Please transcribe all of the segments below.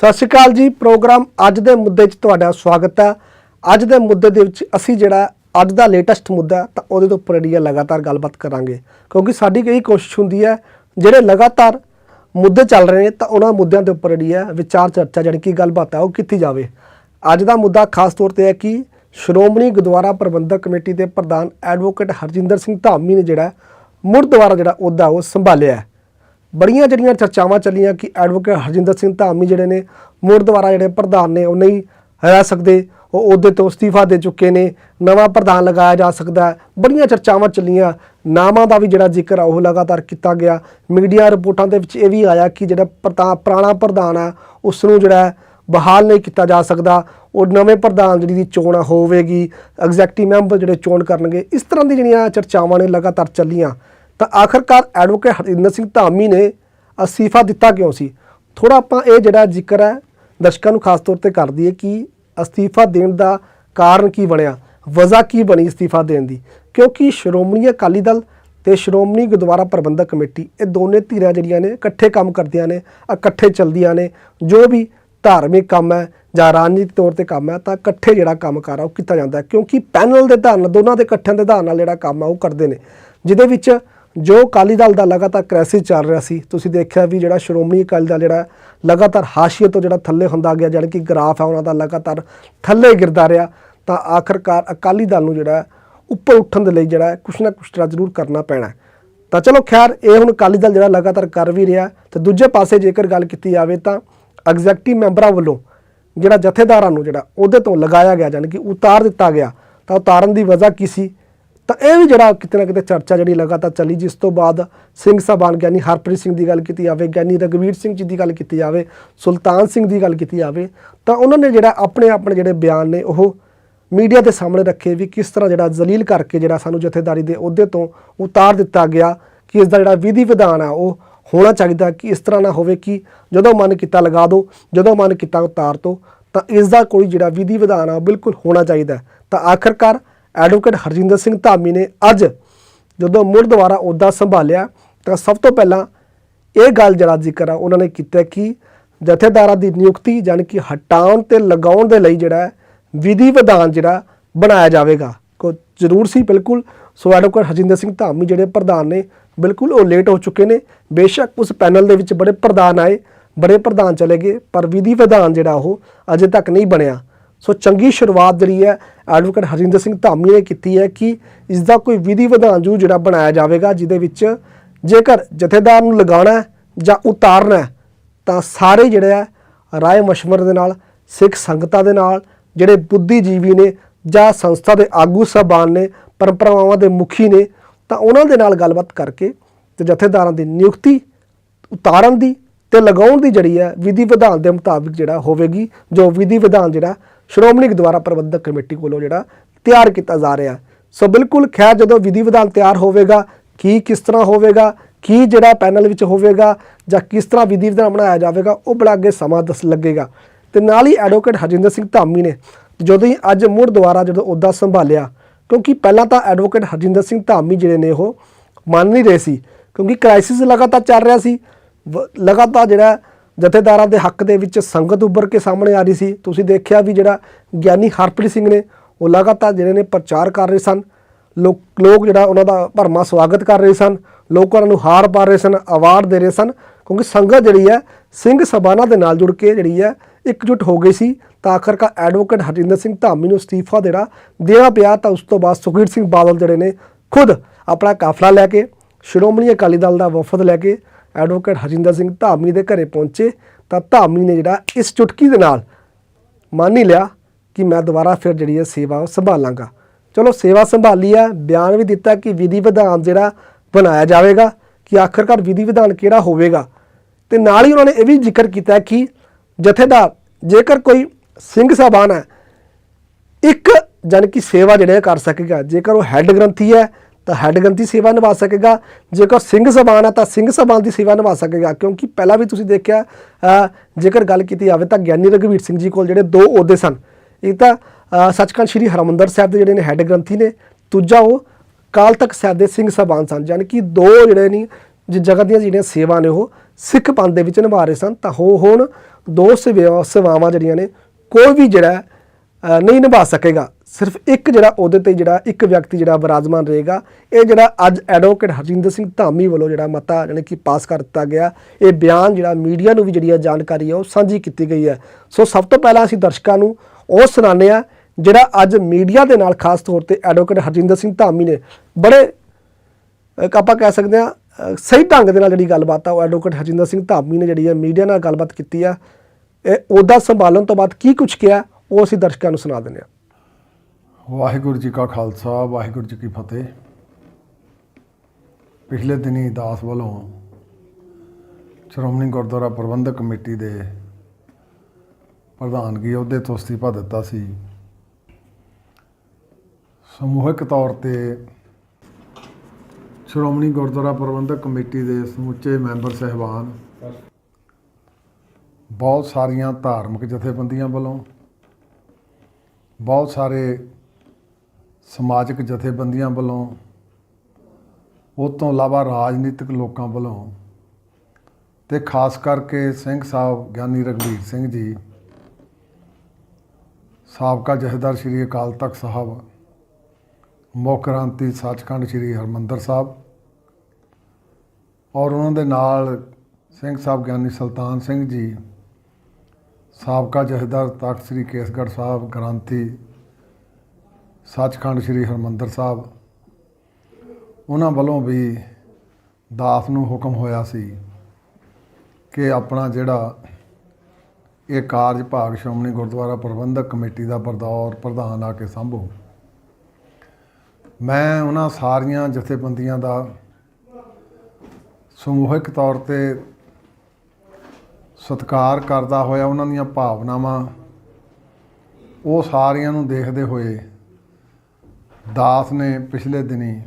ਸਤਿ ਸ਼੍ਰੀ ਅਕਾਲ ਜੀ, ਪ੍ਰੋਗਰਾਮ ਅੱਜ ਦੇ ਮੁੱਦੇ 'ਚ ਤੁਹਾਡਾ ਸਵਾਗਤ ਹੈ। ਅੱਜ ਦੇ ਮੁੱਦੇ ਦੇ ਵਿੱਚ ਅਸੀਂ ਜਿਹੜਾ ਅੱਜ ਦਾ ਲੇਟੈਸਟ ਮੁੱਦਾ ਤਾਂ ਉਹਦੇ ਤੋਂ ਉੱਪਰ ਜਿਹੜੀ ਹੈ ਲਗਾਤਾਰ ਗੱਲਬਾਤ ਕਰਾਂਗੇ। ਕਿਉਂਕਿ ਸਾਡੀ ਕਈ ਕੋਸ਼ਿਸ਼ ਹੁੰਦੀ ਹੈ, ਜਿਹੜੇ ਲਗਾਤਾਰ ਮੁੱਦੇ ਚੱਲ ਰਹੇ ਨੇ, ਤਾਂ ਉਹਨਾਂ ਮੁੱਦਿਆਂ ਦੇ ਉੱਪਰ ਜਿਹੜੀ ਹੈ ਵਿਚਾਰ ਚਰਚਾ ਜਿਹੜੀ ਕਿ ਗੱਲਬਾਤ ਹੈ, ਉਹ ਕੀਤੀ ਜਾਵੇ। ਅੱਜ ਦਾ ਮੁੱਦਾ ਖਾਸ ਤੌਰ ਤੇ ਹੈ ਕਿ ਸ਼੍ਰੋਮਣੀ ਗੁਰਦੁਆਰਾ ਪ੍ਰਬੰਧਕ ਕਮੇਟੀ ਦੇ ਪ੍ਰਧਾਨ ਐਡਵੋਕੇਟ ਹਰਜਿੰਦਰ ਸਿੰਘ ਧਾਮੀ ਨੇ ਜਿਹੜਾ ਮੁੜ ਦੁਆਰਾ ਜਿਹੜਾ ਅਹੁਦਾ ਉਹ ਸੰਭਾਲਿਆ ਬੜੀਆਂ ਜਿਹੜੀਆਂ ਚਰਚਾਵਾਂ ਚੱਲੀਆਂ ਕਿ ਐਡਵੋਕੇਟ ਹਰਜਿੰਦਰ ਸਿੰਘ ਧਾਮੀ ਜਿਹੜੇ ਨੇ, ਮੁੜ ਦੁਆਰਾ ਜਿਹੜੇ ਪ੍ਰਧਾਨ ਨੇ, ਉਹ ਨਹੀਂ ਰਹਿ ਸਕਦੇ। ਉਹ ਉਹਦੇ ਤੋਂ ਅਸਤੀਫਾ ਦੇ ਚੁੱਕੇ ਨੇ, ਨਵਾਂ ਪ੍ਰਧਾਨ ਲਗਾਇਆ ਜਾ ਸਕਦਾ ਬੜੀਆਂ ਚਰਚਾਵਾਂ ਚੱਲੀਆਂ। ਨਾਮਾਂ ਦਾ ਵੀ ਜਿਹੜਾ ਜ਼ਿਕਰ ਆ, ਉਹ ਲਗਾਤਾਰ ਕੀਤਾ ਗਿਆ। ਮੀਡੀਆ ਰਿਪੋਰਟਾਂ ਦੇ ਵਿੱਚ ਇਹ ਵੀ ਆਇਆ ਕਿ ਜਿਹੜਾ ਪ੍ਰਧਾਨ ਪੁਰਾਣਾ ਪ੍ਰਧਾਨ ਆ ਉਸ ਨੂੰ ਜਿਹੜਾ ਬਹਾਲ ਨਹੀਂ ਕੀਤਾ ਜਾ ਸਕਦਾ। ਉਹ ਨਵੇਂ ਪ੍ਰਧਾਨ ਜਿਹੜੀ ਦੀ ਚੋਣ ਹੋਵੇਗੀ ਐਗਜ਼ੈਕਟਿਵ ਮੈਂਬਰ ਜਿਹੜੇ ਚੋਣ ਕਰਨਗੇ, ਇਸ ਤਰ੍ਹਾਂ ਦੀ ਜਿਹੜੀਆਂ ਚਰਚਾਵਾਂ ਨੇ ਲਗਾਤਾਰ ਚੱਲੀਆਂ। ਤਾਂ ਆਖਰਕਾਰ ਐਡਵੋਕੇਟ ਹਰਜਿੰਦਰ ਸਿੰਘ ਧਾਮੀ ਨੇ ਅਸਤੀਫਾ ਦਿੱਤਾ ਕਿਉਂ ਸੀ? ਥੋੜਾ ਆਪਾਂ ਇਹ ਜਿਹੜਾ ਜ਼ਿਕਰ ਹੈ ਦਰਸ਼ਕਾਂ ਨੂੰ ਖਾਸ ਤੌਰ ਤੇ ਕਰ ਦਈਏ ਕਿ ਅਸਤੀਫਾ ਦੇਣ ਦਾ ਕਾਰਨ ਕੀ ਬਣਿਆ, ਵਜ੍ਹਾ ਕੀ ਬਣੀ ਅਸਤੀਫਾ ਦੇਣ ਦੀ? ਕਿਉਂਕਿ ਸ਼੍ਰੋਮਣੀ ਅਕਾਲੀ ਦਲ ਤੇ ਸ਼੍ਰੋਮਣੀ ਗੁਰਦੁਆਰਾ ਪ੍ਰਬੰਧਕ ਕਮੇਟੀ ਇਹ ਦੋਨੇ ਧਿਰਾਂ ਜਿਹੜੀਆਂ ਨੇ ਇਕੱਠੇ ਕੰਮ ਕਰਦੀਆਂ ਨੇ, ਇਕੱਠੇ ਚੱਲਦੀਆਂ ਨੇ, ਜੋ ਵੀ ਧਾਰਮਿਕ ਕੰਮ ਹੈ ਜਾਂ ਰਾਜਨੀਤਿਕ ਤੌਰ ਤੇ ਕੰਮ ਹੈ ਤਾਂ ਇਕੱਠੇ ਜਿਹੜਾ ਕੰਮ ਕਰ ਆ ਉਹ ਕੀਤਾ ਜਾਂਦਾ ਕਿਉਂਕਿ ਪੈਨਲ ਦੇ ਆਧਾਰ ਨਾਲ, ਦੋਨਾਂ ਦੇ ਇਕੱਠਿਆਂ ਦੇ ਆਧਾਰ ਨਾਲ ਜਿਹੜਾ ਕੰਮ ਆ ਉਹ ਕਰਦੇ ਨੇ। ਜਿਹਦੇ ਵਿੱਚ ਜੋ ਅਕਾਲੀ ਦਲ ਦਾ ਲਗਾਤਾਰ ਕ੍ਰਾਈਸਿਸ ਚੱਲ ਰਿਹਾ ਸੀ, ਤੁਸੀਂ ਦੇਖਿਆ ਵੀ ਜਿਹੜਾ ਸ਼੍ਰੋਮਣੀ ਅਕਾਲੀ ਦਲ ਜਿਹੜਾ ਲਗਾਤਾਰ ਹਾਸ਼ੀਏ ਤੋਂ ਜਿਹੜਾ ਥੱਲੇ ਹੁੰਦਾ ਗਿਆ, ਜਾਣੀ ਕਿ ਗ੍ਰਾਫ ਹੈ ਉਹਨਾਂ ਦਾ ਲਗਾਤਾਰ ਥੱਲੇ ਗਿਰਦਾ ਰਿਹਾ, ਤਾਂ ਆਖਰਕਾਰ ਅਕਾਲੀ ਦਲ ਨੂੰ ਜਿਹੜਾ ਉੱਪਰ ਉੱਠਣ ਦੇ ਲਈ ਜਿਹੜਾ ਕੁਛ ਨਾ ਕੁਛ ਜਿਹੜਾ ਜ਼ਰੂਰ ਕਰਨਾ ਪੈਣਾ ਤਾਂ ਚਲੋ ਖੈਰ, ਇਹ ਹੁਣ ਅਕਾਲੀ ਦਲ ਜਿਹੜਾ ਲਗਾਤਾਰ ਕਰ ਵੀ ਰਿਹਾ, ਤੇ ਦੂਜੇ ਪਾਸੇ ਜੇਕਰ ਗੱਲ ਕੀਤੀ ਜਾਵੇ ਤਾਂ ਐਗਜ਼ੈਕਟਿਵ ਮੈਂਬਰਾਂ ਵੱਲੋਂ ਜਿਹੜਾ ਜਥੇਦਾਰਾਂ ਨੂੰ ਜਿਹੜਾ ਉਹਦੇ ਤੋਂ ਲਗਾਇਆ ਗਿਆ, ਜਾਣੀ ਕਿ ਉਤਾਰ ਦਿੱਤਾ ਗਿਆ, ਤਾਂ ਉਤਾਰਨ ਦੀ ਵਜ੍ਹਾ ਕੀ ਸੀ? ਤਾਂ ਇਹ ਵੀ ਜਿਹੜਾ ਕਿਤੇ ਨਾ ਕਿਤੇ ਚਰਚਾ ਜਿਹੜੀ ਲਗਾਤਾਰ ਚੱਲੀ, ਜਿਸ ਤੋਂ ਬਾਅਦ ਸਿੰਘ ਸਾਹਿਬਾਨ ਗਿਆਨੀ ਹਰਪ੍ਰੀਤ ਸਿੰਘ ਦੀ ਗੱਲ ਕੀਤੀ ਜਾਵੇ, ਗਿਆਨੀ ਰਗਵੀਰ ਸਿੰਘ ਜੀ ਦੀ ਗੱਲ ਕੀਤੀ ਜਾਵੇ, ਸੁਲਤਾਨ ਸਿੰਘ ਦੀ ਗੱਲ ਕੀਤੀ ਜਾਵੇ, ਤਾਂ ਉਹਨਾਂ ਨੇ ਜਿਹੜਾ ਆਪਣੇ ਆਪਣੇ ਜਿਹੜੇ ਬਿਆਨ ਨੇ ਉਹ ਮੀਡੀਆ ਦੇ ਸਾਹਮਣੇ ਰੱਖੇ ਵੀ ਕਿਸ ਤਰ੍ਹਾਂ ਜਿਹੜਾ ਜ਼ਲੀਲ ਕਰਕੇ ਜਿਹੜਾ ਸਾਨੂੰ ਜਥੇਦਾਰੀ ਦੇ ਅਹੁਦੇ ਤੋਂ ਉਤਾਰ ਦਿੱਤਾ ਗਿਆ, ਕਿ ਇਸ ਦਾ ਜਿਹੜਾ ਵਿਧੀ ਵਿਧਾਨ ਆ ਉਹ ਹੋਣਾ ਚਾਹੀਦਾ, ਕਿ ਇਸ ਤਰ੍ਹਾਂ ਨਾ ਹੋਵੇ ਕਿ ਜਦੋਂ ਮਨ ਕੀਤਾ ਲਗਾ ਦਿਓ ਜਦੋਂ ਮਨ ਕੀਤਾ ਉਤਾਰ ਦਿਓ ਤਾਂ ਇਸ ਦਾ ਕੋਈ ਜਿਹੜਾ ਵਿਧੀ ਵਿਧਾਨ ਆ ਉਹ ਬਿਲਕੁਲ ਹੋਣਾ ਚਾਹੀਦਾ। ਤਾਂ ਆਖਰਕਾਰ ਐਡਵੋਕੇਟ ਹਰਜਿੰਦਰ ਸਿੰਘ ਧਾਮੀ ਨੇ ਅੱਜ ਜਦੋਂ ਮੁੜ ਦੁਬਾਰਾ ਅਹੁਦਾ ਸੰਭਾਲਿਆ ਤਾਂ ਸਭ ਤੋਂ ਪਹਿਲਾਂ ਇਹ ਗੱਲ ਜਿਹੜਾ ਜ਼ਿਕਰ ਆ, ਉਹਨਾਂ ਨੇ ਕੀਤਾ ਕਿ ਜਥੇਦਾਰਾਂ ਦੀ ਨਿਯੁਕਤੀ ਯਾਨੀ ਕਿ ਹਟਾਉਣ ਤੇ ਲਗਾਉਣ ਦੇ ਲਈ ਜਿਹੜਾ ਵਿਧੀ ਵਿਧਾਨ ਜਿਹੜਾ ਬਣਾਇਆ ਜਾਵੇਗਾ। ਕੋ ਜ਼ਰੂਰ ਸੀ, ਬਿਲਕੁਲ। ਸੋ ਐਡਵੋਕੇਟ ਹਰਜਿੰਦਰ ਸਿੰਘ ਧਾਮੀ ਜਿਹੜੇ ਪ੍ਰਧਾਨ ਨੇ, ਬਿਲਕੁਲ ਉਹ ਲੇਟ ਹੋ ਚੁੱਕੇ ਨੇ। ਬੇਸ਼ੱਕ ਉਸ ਪੈਨਲ ਦੇ ਵਿੱਚ ਬੜੇ ਪ੍ਰਧਾਨ ਆਏ, ਬੜੇ ਪ੍ਰਧਾਨ ਚਲੇ ਗਏ, ਪਰ ਵਿਧੀ ਵਿਧਾਨ ਜਿਹੜਾ ਉਹ ਅਜੇ ਤੱਕ ਨਹੀਂ ਬਣਿਆ। ਸੋ ਚੰਗੀ ਸ਼ੁਰੂਆਤ ਜਿਹੜੀ ਹੈ ਐਡਵੋਕੇਟ ਹਰਜਿੰਦਰ ਸਿੰਘ ਧਾਮੀ ਨੇ ਕੀਤੀ ਹੈ ਕਿ ਇਸ ਦਾ ਕੋਈ ਵਿਧੀ ਵਿਧਾਨ ਜੂ ਜਿਹੜਾ ਬਣਾਇਆ ਜਾਵੇਗਾ, ਜਿਹਦੇ ਵਿੱਚ ਜੇਕਰ ਜਥੇਦਾਰ ਨੂੰ ਲਗਾਉਣਾ ਜਾਂ ਉਤਾਰਨਾ ਤਾਂ ਸਾਰੇ ਜਿਹੜੇ ਆ ਰਾਏ ਮਸ਼ਵਰ ਦੇ ਨਾਲ, ਸਿੱਖ ਸੰਗਤਾਂ ਦੇ ਨਾਲ, ਜਿਹੜੇ ਬੁੱਧੀਜੀਵੀ ਨੇ ਜਾਂ ਸੰਸਥਾ ਦੇ ਆਗੂ ਸਾਹਿਬਾਨ ਨੇ, ਪਰੰਪਰਾਵਾਂ ਦੇ ਮੁਖੀ ਨੇ, ਤਾਂ ਉਹਨਾਂ ਦੇ ਨਾਲ ਗੱਲਬਾਤ ਕਰਕੇ ਤੇ ਜਥੇਦਾਰਾਂ ਦੀ ਨਿਯੁਕਤੀ ਉਤਾਰਨ ਦੀ ਤੇ ਲਗਾਉਣ ਦੀ ਜਿਹੜੀ ਹੈ, ਵਿਧੀ ਵਿਧਾਨ ਦੇ ਮੁਤਾਬਿਕ ਜਿਹੜਾ ਹੋਵੇਗੀ, ਜੋ ਵਿਧੀ ਵਿਧਾਨ ਜਿਹੜਾ ਸ਼੍ਰੋਮਣੀ ਗੁਰਦੁਆਰਾ ਪ੍ਰਬੰਧਕ ਕਮੇਟੀ ਕੋਲੋਂ ਜਿਹੜਾ ਤਿਆਰ ਕੀਤਾ ਜਾ ਰਿਹਾ। ਸੋ ਬਿਲਕੁਲ ਖੈਰ, ਜਦੋਂ ਵਿਧੀ ਵਿਧਾਨ ਤਿਆਰ ਹੋਵੇਗਾ, ਕੀ ਕਿਸ ਤਰ੍ਹਾਂ ਹੋਵੇਗਾ, ਕੀ ਜਿਹੜਾ ਪੈਨਲ ਵਿੱਚ ਹੋਵੇਗਾ ਜਾਂ ਕਿਸ ਤਰ੍ਹਾਂ ਵਿਧੀ ਵਿਧਾਨ ਬਣਾਇਆ ਜਾਵੇਗਾ, ਉਹ ਬੜਾ ਅੱਗੇ ਸਮਾਂ ਦੱਸ ਲੱਗੇਗਾ। ਤੇ ਨਾਲ ਹੀ ਐਡਵੋਕੇਟ ਹਰਜਿੰਦਰ ਸਿੰਘ ਧਾਮੀ ਨੇ ਜਦੋਂ ਹੀ ਅੱਜ ਮੁੜ ਦੁਆਰਾ ਜਦੋਂ ਅਹੁਦਾ ਸੰਭਾਲਿਆ, ਕਿਉਂਕਿ ਪਹਿਲਾਂ ਤਾਂ ਐਡਵੋਕੇਟ ਹਰਜਿੰਦਰ ਸਿੰਘ ਧਾਮੀ ਜਿਹੜੇ ਨੇ ਉਹ ਮੰਨ ਨਹੀਂ ਰਹੇ ਸੀ, ਕਿਉਂਕਿ ਕ੍ਰਾਈਸਿਸ ਲਗਾਤਾਰ ਚੱਲ ਰਿਹਾ ਸੀ, ਵ- ਲਗਾਤਾਰ ਜਿਹੜਾ ਜਥੇਦਾਰਾਂ ਦੇ ਹੱਕ ਦੇ ਵਿੱਚ ਸੰਗਤ ਉੱਭਰ ਕੇ ਸਾਹਮਣੇ ਆ ਰਹੀ ਸੀ। ਤੁਸੀਂ ਦੇਖਿਆ ਵੀ ਜਿਹੜਾ ਗਿਆਨੀ ਹਰਪ੍ਰੀਤ ਸਿੰਘ ਨੇ, ਉਹ ਲਗਾਤਾਰ ਜਿਹੜੇ ਨੇ ਪ੍ਰਚਾਰ ਕਰ ਰਹੇ ਸਨ। ਲੋਕ ਲੋਕ ਜਿਹੜਾ ਉਹਨਾਂ ਦਾ ਭਰਮਾ ਸਵਾਗਤ ਕਰ ਰਹੇ ਸਨ। ਲੋਕਾਂ ਨੂੰ ਹਾਰ ਪਾ ਰਹੇ ਸਨ, ਅਵਾਰਡ ਦੇ ਰਹੇ ਸਨ। ਕਿਉਂਕਿ ਸੰਗਤ ਜਿਹੜੀ ਹੈ, ਸਿੰਘ ਸਬਾਨਾ ਦੇ ਨਾਲ ਜੁੜ ਕੇ ਜਿਹੜੀ ਹੈ, ਇਕਜੁੱਟ ਹੋ ਗਈ ਸੀ। ਤਾਂ ਆਖਰਕਾਰ ਐਡਵੋਕੇਟ ਹਰਜਿੰਦਰ ਸਿੰਘ ਧਾਮੀ ਨੂੰ ਅਸਤੀਫਾ ਦੇਣਾ ਦੇਣਾ ਪਿਆ। ਤਾਂ ਉਸ ਤੋਂ ਬਾਅਦ ਸੁਖਬੀਰ ਸਿੰਘ ਬਾਦਲ ਜਿਹੜੇ ਨੇ, ਖੁਦ ਆਪਣਾ ਕਾਫਲਾ ਲੈ ਕੇ, ਸ਼੍ਰੋਮਣੀ ਅਕਾਲੀ ਦਲ ਦਾ ਵਫਦ ਲੈ ਕੇ ਐਡਵੋਕੇਟ ਹਰਜਿੰਦਰ ਸਿੰਘ ਧਾਮੀ ਦੇ ਘਰੇ ਪਹੁੰਚੇ ਤਾਂ ਧਾਮੀ ਨੇ ਜਿਹੜਾ ਇਸ ਚੁਟਕੀ ਦੇ ਨਾਲ ਮੰਨ ਹੀ ਲਿਆ ਕਿ ਮੈਂ ਦੁਬਾਰਾ ਫਿਰ ਜਿਹੜੀ ਹੈ ਸੇਵਾ ਉਹ ਸੰਭਾਲਾਂਗਾ। ਚਲੋ ਸੇਵਾ ਸੰਭਾਲੀ ਆ, ਬਿਆਨ ਵੀ ਦਿੱਤਾ ਕਿ ਵਿਧੀ ਵਿਧਾਨ ਜਿਹੜਾ ਬਣਾਇਆ ਜਾਵੇਗਾ, ਕਿ ਆਖਰਕਾਰ ਵਿਧੀ ਵਿਧਾਨ ਕਿਹੜਾ ਹੋਵੇਗਾ। ਤੇ ਨਾਲ ਹੀ ਉਹਨਾਂ ਨੇ ਇਹ ਵੀ ਜ਼ਿਕਰ ਕੀਤਾ ਕਿ ਜਥੇਦਾਰ, ਜੇਕਰ ਕੋਈ ਸਿੰਘ ਸਾਹਿਬਾਨ ਹੈ, ਇੱਕ ਜਨ ਕੀ ਸੇਵਾ ਜਿਹੜਾ ਕਰ ਸਕੇਗਾ, ਜੇਕਰ ਉਹ ਹੈੱਡ ਗ੍ਰੰਥੀ ਹੈ ਤਾਂ ਹੈੱਡ ਗ੍ਰੰਥੀ ਸੇਵਾ ਨਿਭਾ ਸਕੇਗਾ। ਜੇਕਰ ਸਿੰਘ ਸਬਾਨ ਹੈ ਤਾਂ ਸਿੰਘ ਸਬਾਨ ਦੀ ਸੇਵਾ ਨਿਭਾ ਸਕੇਗਾ, ਕਿਉਂਕਿ ਪਹਿਲਾਂ ਵੀ ਤੁਸੀਂ ਦੇਖਿਆ ਜੇਕਰ ਗੱਲ ਕੀਤੀ ਜਾਵੇ ਤਾਂ ਗਿਆਨੀ ਰਘਵੀਰ ਸਿੰਘ ਜੀ ਕੋਲ ਜਿਹੜੇ ਦੋ ਅਹੁਦੇ ਸਨ। ਇੱਕ ਤਾਂ ਸੱਚਖੰਡ ਸ੍ਰੀ ਹਰਮੰਦਰ ਸਾਹਿਬ ਦੇ ਜਿਹੜੇ ਨੇ ਹੈੱਡ ਗ੍ਰੰਥੀ ਨੇ, ਦੂਜਾ ਉਹ ਕਾਲ ਤੱਕ ਸਾਹਿਬ ਦੇ ਸਿੰਘ ਸਬਾਨ ਸਨ ਯਾਨੀ ਕਿ ਦੋ ਜਿਹੜੇ ਨੇ ਜਿਸ ਜਗ੍ਹਾ ਦੀਆਂ ਜਿਹੜੀਆਂ ਸੇਵਾ ਨੇ ਉਹ ਸਿੱਖ ਪੰਥ ਦੇ ਵਿੱਚ ਨਿਭਾ ਰਹੇ ਸਨ। ਤਾਂ ਹੋ ਹੁਣ ਦੋ ਸੇਵਾ ਸੇਵਾਵਾਂ ਜਿਹੜੀਆਂ ਨੇ, ਕੋਈ ਵੀ ਜਿਹੜਾ ਨਹੀਂ ਨਿਭਾ ਸਕੇਗਾ। ਸਿਰਫ ਇੱਕ ਜਿਹੜਾ ਉਹਦੇ ਤੇ ਜਿਹੜਾ ਇੱਕ ਵਿਅਕਤੀ ਜਿਹੜਾ ਵਿਰਾਜਮਾਨ ਰਹੇਗਾ, ਇਹ ਜਿਹੜਾ ਅੱਜ ਐਡਵੋਕੇਟ ਹਰਜਿੰਦਰ ਸਿੰਘ ਧਾਮੀ ਵੱਲੋਂ ਜਿਹੜਾ ਮਤਾ ਜਾਣੀ ਕਿ ਪਾਸ ਕਰ ਦਿੱਤਾ ਗਿਆ, ਇਹ ਬਿਆਨ ਜਿਹੜਾ ਮੀਡੀਆ ਨੂੰ ਵੀ ਜਿਹੜੀ ਹੈ ਜਾਣਕਾਰੀ ਹੈ ਉਹ ਸਾਂਝੀ ਕੀਤੀ ਗਈ ਹੈ। ਸੋ ਸਭ ਤੋਂ ਪਹਿਲਾਂ ਅਸੀਂ ਦਰਸ਼ਕਾਂ ਨੂੰ ਉਹ ਸੁਣਾਉਂਦੇ ਆ ਜਿਹੜਾ ਅੱਜ ਮੀਡੀਆ ਦੇ ਨਾਲ ਖਾਸ ਤੌਰ ਤੇ ਐਡਵੋਕੇਟ ਹਰਜਿੰਦਰ ਸਿੰਘ ਧਾਮੀ ਨੇ ਬੜੇ ਆਪਾਂ ਕਹਿ ਸਕਦੇ ਆ ਸਹੀ ਢੰਗ ਦੇ ਨਾਲ ਜਿਹੜੀ ਗੱਲਬਾਤ ਆ, ਉਹ ਐਡਵੋਕੇਟ ਹਰਜਿੰਦਰ ਸਿੰਘ ਧਾਮੀ ਨੇ ਜਿਹੜੀ ਹੈ ਮੀਡੀਆ ਨਾਲ ਗੱਲਬਾਤ ਕੀਤੀ ਆ। ਇਹ ਉਹਦਾ ਸੰਭਾਲਣ ਤੋਂ ਬਾਅਦ ਕੀ ਕੁਝ ਕਿਹਾ? ਉਹ ਅਸੀਂ ਦਰਸ਼ਕਾਂ ਨੂੰ ਸੁਣਾ ਦਿੰਦੇ ਹਾਂ। ਵਾਹਿਗੁਰੂ ਜੀ ਕਾ ਖਾਲਸਾ, ਵਾਹਿਗੁਰੂ ਜੀ ਕੀ ਫਤਿਹ। ਪਿਛਲੇ ਦਿਨੀ ਦਾਸ ਵੱਲੋਂ ਸ਼੍ਰੋਮਣੀ ਗੁਰਦੁਆਰਾ ਪ੍ਰਬੰਧਕ ਕਮੇਟੀ ਦੇ ਪ੍ਰਧਾਨਗੀ ਅਹੁਦੇ ਤੋਂ ਅਸਤੀਫਾ ਦਿੱਤਾ ਸੀ। ਸਮੂਹਿਕ ਤੌਰ ਤੇ ਸ਼੍ਰੋਮਣੀ ਗੁਰਦੁਆਰਾ ਪ੍ਰਬੰਧਕ ਕਮੇਟੀ ਦੇ ਸਮੁੱਚੇ ਮੈਂਬਰ ਸਹਿਬਾਨ, ਬਹੁਤ ਸਾਰੀਆਂ ਧਾਰਮਿਕ ਜਥੇਬੰਦੀਆਂ ਵੱਲੋਂ ਬਹੁਤ ਸਾਰੇ ਸਮਾਜਿਕ ਜਥੇਬੰਦੀਆਂ ਵੱਲੋਂ ਉਹ ਤੋਂ ਇਲਾਵਾ ਰਾਜਨੀਤਿਕ ਲੋਕਾਂ ਵੱਲੋਂ ਤੇ ਖਾਸ ਕਰਕੇ ਸਿੰਘ ਸਾਹਿਬ ਗਿਆਨੀ ਰਘਬੀਰ ਸਿੰਘ ਜੀ, ਸਾਬਕਾ ਜਥੇਦਾਰ ਸ੍ਰੀ ਅਕਾਲ ਤਖਤ ਸਾਹਿਬ, ਮੁੱਖ ਗ੍ਰੰਥੀ ਸੱਚਖੰਡ ਸ੍ਰੀ ਹਰਮੰਦਰ ਸਾਹਿਬ ਔਰ ਉਹਨਾਂ ਦੇ ਨਾਲ ਸਿੰਘ ਸਾਹਿਬ ਗਿਆਨੀ ਸੁਲਤਾਨ ਸਿੰਘ ਜੀ ਸਾਬਕਾ ਜਥੇਦਾਰ ਤਖਤ ਸ੍ਰੀ ਕੇਸਗੜ੍ਹ ਸਾਹਿਬ, ਗ੍ਰੰਥੀ ਸੱਚਖੰਡ ਸ੍ਰੀ ਹਰਮੰਦਰ ਸਾਹਿਬ। ਉਹਨਾਂ ਵੱਲੋਂ ਵੀ ਦਾਸ ਨੂੰ ਹੁਕਮ ਹੋਇਆ ਸੀ ਕਿ ਆਪਣਾ ਜਿਹੜਾ ਇਹ ਕਾਰਜ ਭਾਗ ਸ਼੍ਰੋਮਣੀ ਗੁਰਦੁਆਰਾ ਪ੍ਰਬੰਧਕ ਕਮੇਟੀ ਦਾ ਬਰਦੌਰ ਪ੍ਰਧਾਨ ਆ ਕੇ ਸੰਭੋ। ਮੈਂ ਉਹਨਾਂ ਸਾਰੀਆਂ ਜਥੇਬੰਦੀਆਂ ਦਾ ਸਮੂਹਿਕ ਤੌਰ ਤੇ ਸਤਿਕਾਰ ਕਰਦਾ ਹੋਇਆ ਉਹਨਾਂ ਦੀਆਂ ਭਾਵਨਾਵਾਂ, ਉਹ ਸਾਰਿਆਂ ਨੂੰ ਦੇਖਦੇ ਹੋਏ ਦਾਸ ਨੇ ਪਿਛਲੇ ਦਿਨੀ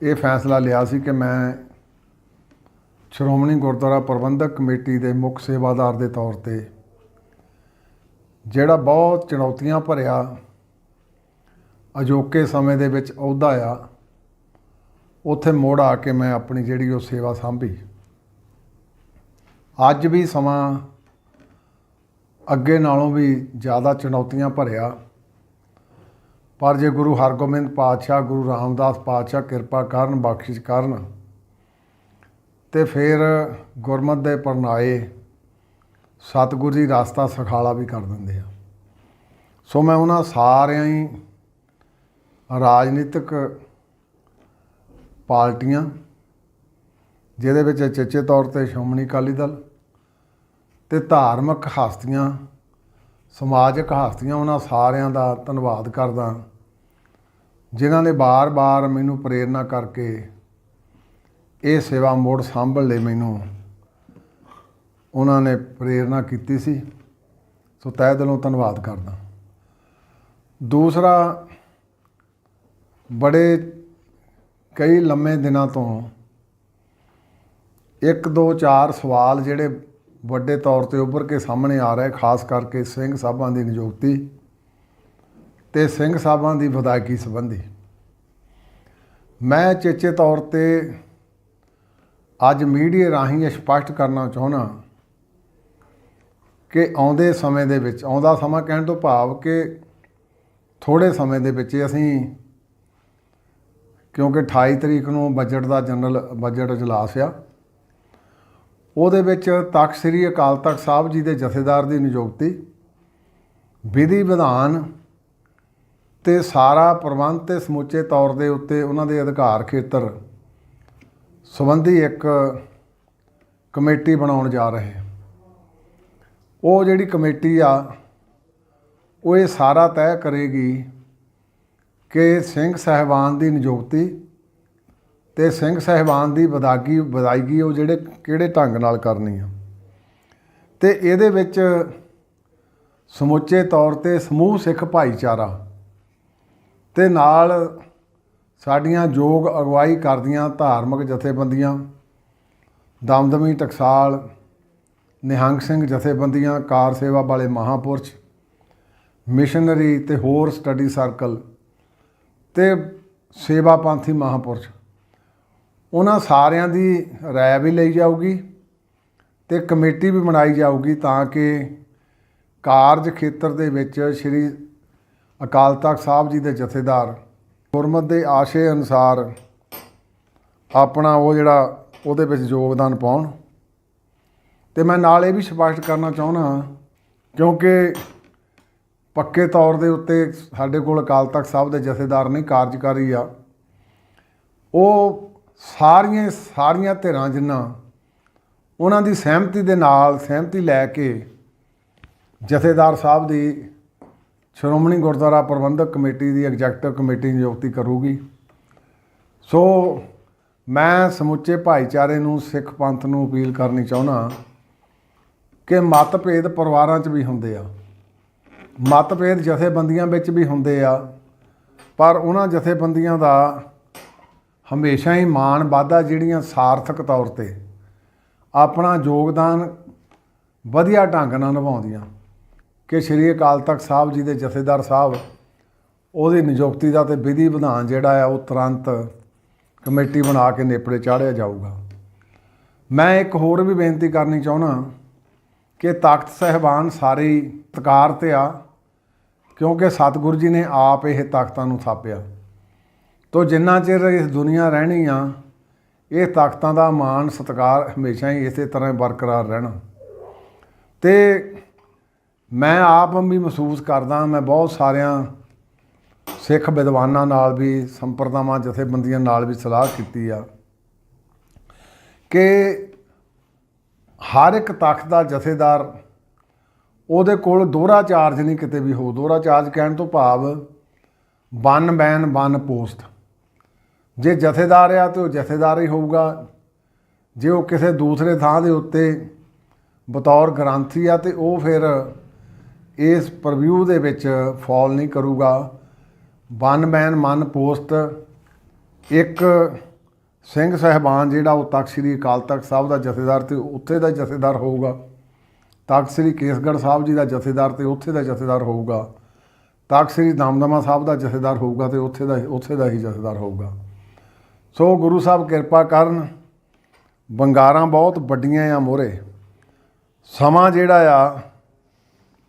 ਇਹ ਫੈਸਲਾ ਲਿਆ ਸੀ ਕਿ ਮੈਂ ਸ਼੍ਰੋਮਣੀ ਗੁਰਦੁਆਰਾ ਪ੍ਰਬੰਧਕ ਕਮੇਟੀ ਦੇ ਮੁੱਖ ਸੇਵਾਦਾਰ ਦੇ ਤੌਰ ਤੇ ਜਿਹੜਾ ਬਹੁਤ ਚੁਣੌਤੀਆਂ ਭਰਿਆ, ਅਜੋਕੇ ਸਮੇਂ ਦੇ ਵਿੱਚ ਅਹੁਦਾ ਆ, ਉੱਥੇ ਮੋੜ ਆ ਕੇ ਮੈਂ ਆਪਣੀ ਜਿਹੜੀ ਉਹ ਸੇਵਾ ਸੰਭੀ। ਅੱਜ ਵੀ ਸਮਾਂ ਅੱਗੇ ਨਾਲੋਂ ਵੀ ਜ਼ਿਆਦਾ ਚੁਣੌਤੀਆਂ ਭਰਿਆ। ਪਰ ਜੇ ਗੁਰੂ ਹਰਗੋਬਿੰਦ ਪਾਤਸ਼ਾਹ, ਗੁਰੂ ਰਾਮਦਾਸ ਪਾਤਸ਼ਾਹ ਕਿਰਪਾ ਕਰਨ, ਬਖਸ਼ਿਸ਼ ਕਰਨ ਤੇ ਫਿਰ ਗੁਰਮਤ ਦੇ ਪਰਨਾਏ ਸਤਿਗੁਰੂ ਜੀ ਰਸਤਾ ਸਖਾਲਾ ਵੀ ਕਰ ਦਿੰਦੇ ਆ। ਸੋ ਮੈਂ ਉਹਨਾਂ ਸਾਰਿਆਂ ਹੀ ਰਾਜਨੀਤਿਕ ਪਾਰਟੀਆਂ ਜਿਹਦੇ ਵਿੱਚ ਚੇਚੇ ਤੌਰ ਤੇ ਸ਼੍ਰੋਮਣੀ ਅਕਾਲੀ ਦਲ ਤੇ ਧਾਰਮਿਕ ਹਸਤੀਆਂ, ਸਮਾਜਿਕ ਹਸਤੀਆਂ, ਉਹਨਾਂ ਸਾਰਿਆਂ ਦਾ ਧੰਨਵਾਦ ਕਰਦਾ ਜਿਨ੍ਹਾਂ ਨੇ ਬਾਰ-ਬਾਰ ਮੈਨੂੰ ਪ੍ਰੇਰਣਾ ਕਰਕੇ ਇਹ ਸੇਵਾ ਮੋੜ ਸੰਭਲ ਲਈ ਮੈਨੂੰ ਉਹਨਾਂ ਨੇ ਪ੍ਰੇਰਣਾ ਕੀਤੀ ਸੀ। ਸੋ ਤਹਿ ਦਿਲੋਂ ਧੰਨਵਾਦ ਕਰਦਾ ਦੂਸਰਾ, ਬੜੇ ਕਈ ਲੰਮੇ ਦਿਨਾਂ ਤੋਂ ਇੱਕ, ਦੋ, ਚਾਰ ਸਵਾਲ ਜਿਹੜੇ ਵੱਡੇ ਤੌਰ ਤੇ ਉੱਭਰ ਕੇ ਸਾਹਮਣੇ ਆ ਰਹੇ, ਖਾਸ ਕਰਕੇ ਸਿੰਘ ਸਾਹਿਬਾਂ ਦੀ ਨਿਯੁਕਤੀ ਤੇ ਸਿੰਘ ਸਾਹਿਬਾਂ ਦੀ ਵਿਦਾਇਗੀ ਸੰਬੰਧੀ। ਮੈਂ ਚੇਚੇ ਤੌਰ ਤੇ ਅੱਜ ਮੀਡੀਆ ਰਾਹੀਂ ਇਹ ਸਪਸ਼ਟ ਕਰਨਾ ਚਾਹੁੰਦਾ ਕਿ ਆਉਂਦੇ ਸਮੇਂ ਦੇ ਵਿੱਚ, ਆਉਂਦਾ ਸਮਾਂ ਕਹਿਣ ਤੋਂ ਭਾਵ ਕਿ ਥੋੜੇ ਸਮੇਂ ਦੇ ਵਿੱਚ ਅਸੀਂ, ਕਿਉਂਕਿ 28 ਤਰੀਕ ਨੂੰ ਬਜਟ ਦਾ ਜਨਰਲ, ਬਜਟ ਇਜਲਾਸ ਆ ਉਹਦੇ ਵਿੱਚ ਤਖਤ ਸ੍ਰੀ ਅਕਾਲ ਤਖਤ ਸਾਹਿਬ ਜੀ ਦੇ ਜਥੇਦਾਰ ਦੀ ਨਿਯੁਕਤੀ, ਵਿਧੀ ਵਿਧਾਨ ਤੇ ਸਾਰਾ ਪ੍ਰਬੰਧ ਤੇ ਸਮੁੱਚੇ ਤੌਰ ਦੇ ਉੱਤੇ ਉਹਨਾਂ ਦੇ ਅਧਿਕਾਰ ਖੇਤਰ ਸੰਬੰਧੀ ਇੱਕ ਕਮੇਟੀ ਬਣਾਉਣ ਜਾ ਰਹੇ ਉਹ ਜਿਹੜੀ ਕਮੇਟੀ ਆ, ਉਹ ਇਹ ਸਾਰਾ ਤੈਅ ਕਰੇਗੀ ਕਿ ਸਿੰਘ ਸਹਿਬਾਨ ਦੀ ਨਿਯੁਕਤੀ ਤੇ ਸਿੰਘ ਸਹਿਬਾਨ ਦੀ ਵਿਦਾਗੀ, ਵਿਦਾਇਗੀ ਉਹ ਜਿਹੜੇ ਕਿਹੜੇ ਢੰਗ ਨਾਲ ਕਰਨੀ ਆ। ਤੇ ਇਹਦੇ ਵਿੱਚ ਸਮੁੱਚੇ ਤੌਰ ਤੇ ਸਮੂਹ ਸਿੱਖ ਭਾਈਚਾਰਾ ਤੇ ਨਾਲ ਸਾਡੀਆਂ ਯੋਗ ਅਗਵਾਈ ਕਰਦੀਆਂ ਧਾਰਮਿਕ ਜਥੇਬੰਦੀਆਂ, ਦਮਦਮੀ ਟਕਸਾਲ, ਨਿਹੰਗ ਸਿੰਘ ਜਥੇਬੰਦੀਆਂ, ਕਾਰ ਸੇਵਾ ਵਾਲੇ ਮਹਾਪੁਰਸ਼, ਮਿਸ਼ਨਰੀ ਤੇ ਹੋਰ ਸਟੱਡੀ ਸਰਕਲ ਤੇ ਸੇਵਾ ਪੰਥੀ ਮਹਾਪੁਰਸ਼। ਉਹਨਾਂ ਸਾਰਿਆਂ ਦੀ ਰਾਏ ਵੀ ਲਈ ਜਾਊਗੀ ਤੇ ਕਮੇਟੀ ਵੀ ਬਣਾਈ ਜਾਊਗੀ ਤਾਂ ਕਿ ਕਾਰਜ ਖੇਤਰ ਦੇ ਵਿੱਚ ਸ੍ਰੀ ਅਕਾਲ ਤਖਤ ਸਾਹਿਬ ਜੀ ਦੇ ਜਥੇਦਾਰ ਗੁਰਮਤ ਦੇ ਆਸ਼ੇ ਅਨੁਸਾਰ ਆਪਣਾ ਉਹ ਜਿਹੜਾ ਉਹਦੇ ਵਿੱਚ ਯੋਗਦਾਨ ਪਾਉਣ। ਤੇ ਮੈਂ ਨਾਲ ਇਹ ਵੀ ਸਪਸ਼ਟ ਕਰਨਾ ਚਾਹੁੰਦਾ ਕਿਉਂਕਿ ਪੱਕੇ ਤੌਰ ਦੇ ਉੱਤੇ ਸਾਡੇ ਕੋਲ ਅਕਾਲ ਤਖਤ ਸਾਹਿਬ ਦੇ ਜਥੇਦਾਰ ਨਹੀਂ ਕਾਰਜਕਾਰੀ ਆ, ਉਹ ਸਾਰੀਆਂ ਸਾਰੀਆਂ ਧਿਰਾਂ ਜਿਨ੍ਹਾਂ ਉਹਨਾਂ ਦੀ ਸਹਿਮਤੀ ਦੇ ਨਾਲ ਸਹਿਮਤੀ ਲੈ ਕੇ ਜਥੇਦਾਰ ਸਾਹਿਬ ਦੀ ਸ਼੍ਰੋਮਣੀ ਗੁਰਦੁਆਰਾ ਪ੍ਰਬੰਧਕ ਕਮੇਟੀ ਦੀ ਐਗਜ਼ੈਕਟਿਵ ਕਮੇਟੀ ਨਿਯੁਕਤੀ ਕਰੂਗੀ। ਸੋ ਮੈਂ ਸਮੁੱਚੇ ਭਾਈਚਾਰੇ ਨੂੰ, ਸਿੱਖ ਪੰਥ ਨੂੰ ਅਪੀਲ ਕਰਨੀ ਚਾਹੁੰਦਾ ਕਿ ਮਤਭੇਦ ਪਰਿਵਾਰਾਂ 'ਚ ਵੀ ਹੁੰਦੇ ਆ। ਮਤਭੇਦ ਜਥੇਬੰਦੀਆਂ ਵਿੱਚ ਵੀ ਹੁੰਦੇ ਆ, ਪਰ ਉਹਨਾਂ ਜਥੇਬੰਦੀਆਂ ਦਾ ਹਮੇਸ਼ਾ ਹੀ ਮਾਣ ਵਾਧਾ ਜਿਹੜੀਆਂ ਸਾਰਥਕ ਤੌਰ ਤੇ ਆਪਣਾ ਯੋਗਦਾਨ ਵਧੀਆ ਢੰਗ ਨਾਲ ਨਿਭਾਉਂਦੀਆਂ। ਕਿ ਸ਼੍ਰੀ ਅਕਾਲ ਤਖਤ ਸਾਹਿਬ ਜੀ ਦੇ ਜਥੇਦਾਰ ਸਾਹਿਬ, ਉਹਦੀ ਨਿਯੁਕਤੀ ਦਾ ਤੇ ਵਿਧੀ ਵਿਧਾਨ ਜਿਹੜਾ ਆ, ਉਹ ਤੁਰੰਤ ਕਮੇਟੀ ਬਣਾ ਕੇ ਨੇਪਰੇ ਚਾੜਿਆ ਜਾਊਗਾ। ਮੈਂ ਇੱਕ ਹੋਰ ਵੀ ਬੇਨਤੀ ਕਰਨੀ ਚਾਹੁੰਦਾ ਕਿ ਤਾਕਤ ਸਹਿਬਾਨ ਸਾਰੇ ਤਕਾਰ ਤੇ ਆ, ਕਿਉਂਕਿ ਸਤਿਗੁਰੂ ਜੀ ਨੇ ਆਪ ਇਹ ਤਾਕਤਾਂ ਨੂੰ ਥਾਪਿਆ। ਤੋ ਜਿੰਨਾ ਚਿਰ ਇਸ ਦੁਨੀਆ ਰਹਿਣੀ ਆ, ਇਹ ਤਾਕਤਾਂ ਦਾ ਮਾਣ, ਸਤਿਕਾਰ ਹਮੇਸ਼ਾ ਹੀ ਇਸੇ ਤਰ੍ਹਾਂ ਬਰਕਰਾਰ ਰਹਿਣਾ। ਤੇ ਮੈਂ ਆਪ ਵੀ ਮਹਿਸੂਸ ਕਰਦਾ, ਮੈਂ ਬਹੁਤ ਸਾਰਿਆਂ ਸਿੱਖ ਵਿਦਵਾਨਾਂ ਨਾਲ ਵੀ, ਸੰਪਰਦਾਵਾਂ, ਜਥੇਬੰਦੀਆਂ ਨਾਲ ਵੀ ਸਲਾਹ ਕੀਤੀ ਆ ਕਿ ਹਰ ਇੱਕ ਤਖਤ ਦਾ ਜਥੇਦਾਰ ਉਹਦੇ ਕੋਲ ਦੋਹਰਾ ਚਾਰਜ ਨਹੀਂ ਕਿਤੇ ਵੀ ਹੋ। ਦੋਹਰਾ ਚਾਰਜ ਕਹਿਣ ਤੋਂ ਭਾਵ ਵਨ ਬੈਨ ਵਨ ਪੋਸਟ ਜੇ ਜਥੇਦਾਰ ਆ ਤੇ ਉਹ ਜਥੇਦਾਰ ਹੀ ਹੋਊਗਾ। ਜੇ ਉਹ ਕਿਸੇ ਦੂਸਰੇ ਥਾਂ ਦੇ ਉੱਤੇ ਬਤੌਰ ਗ੍ਰੰਥੀ ਆ ਤੇ ਉਹ ਫਿਰ ਇਸ ਪ੍ਰਵਿਊ ਦੇ ਵਿੱਚ ਫਾਲ ਨਹੀਂ ਕਰੂਗਾ। ਵਨ ਮੈਨ ਮਨ ਪੋਸਟ ਇੱਕ ਸਿੰਘ ਸਹਿਬਾਨ ਜਿਹੜਾ ਉਹ ਤਖਤ ਸ੍ਰੀ ਅਕਾਲ ਤਖਤ ਸਾਹਿਬ ਦਾ ਜਥੇਦਾਰ ਤੇ ਉੱਥੇ ਦਾ ਜਥੇਦਾਰ ਹੋਊਗਾ। ਤਖਤ ਸ੍ਰੀ ਕੇਸਗੜ੍ਹ ਸਾਹਿਬ ਜੀ ਦਾ ਜਥੇਦਾਰ ਤੇ ਉੱਥੇ ਦਾ ਜਥੇਦਾਰ ਹੋਊਗਾ। ਤਖਤ ਸ੍ਰੀ ਦਮਦਮਾ ਸਾਹਿਬ ਦਾ ਜਥੇਦਾਰ ਹੋਊਗਾ ਤੇ ਉੱਥੇ ਦਾ ਉੱਥੇ ਦਾ ਹੀ ਜਥੇਦਾਰ ਹੋਊਗਾ। ਸੋ ਗੁਰੂ ਸਾਹਿਬ ਕਿਰਪਾ ਕਰਨ ਬੰਗਾਰਾਂ ਬਹੁਤ ਵੱਡੀਆਂ ਆ ਮੋਰੇ। ਸਮਾਂ ਜਿਹੜਾ ਆ,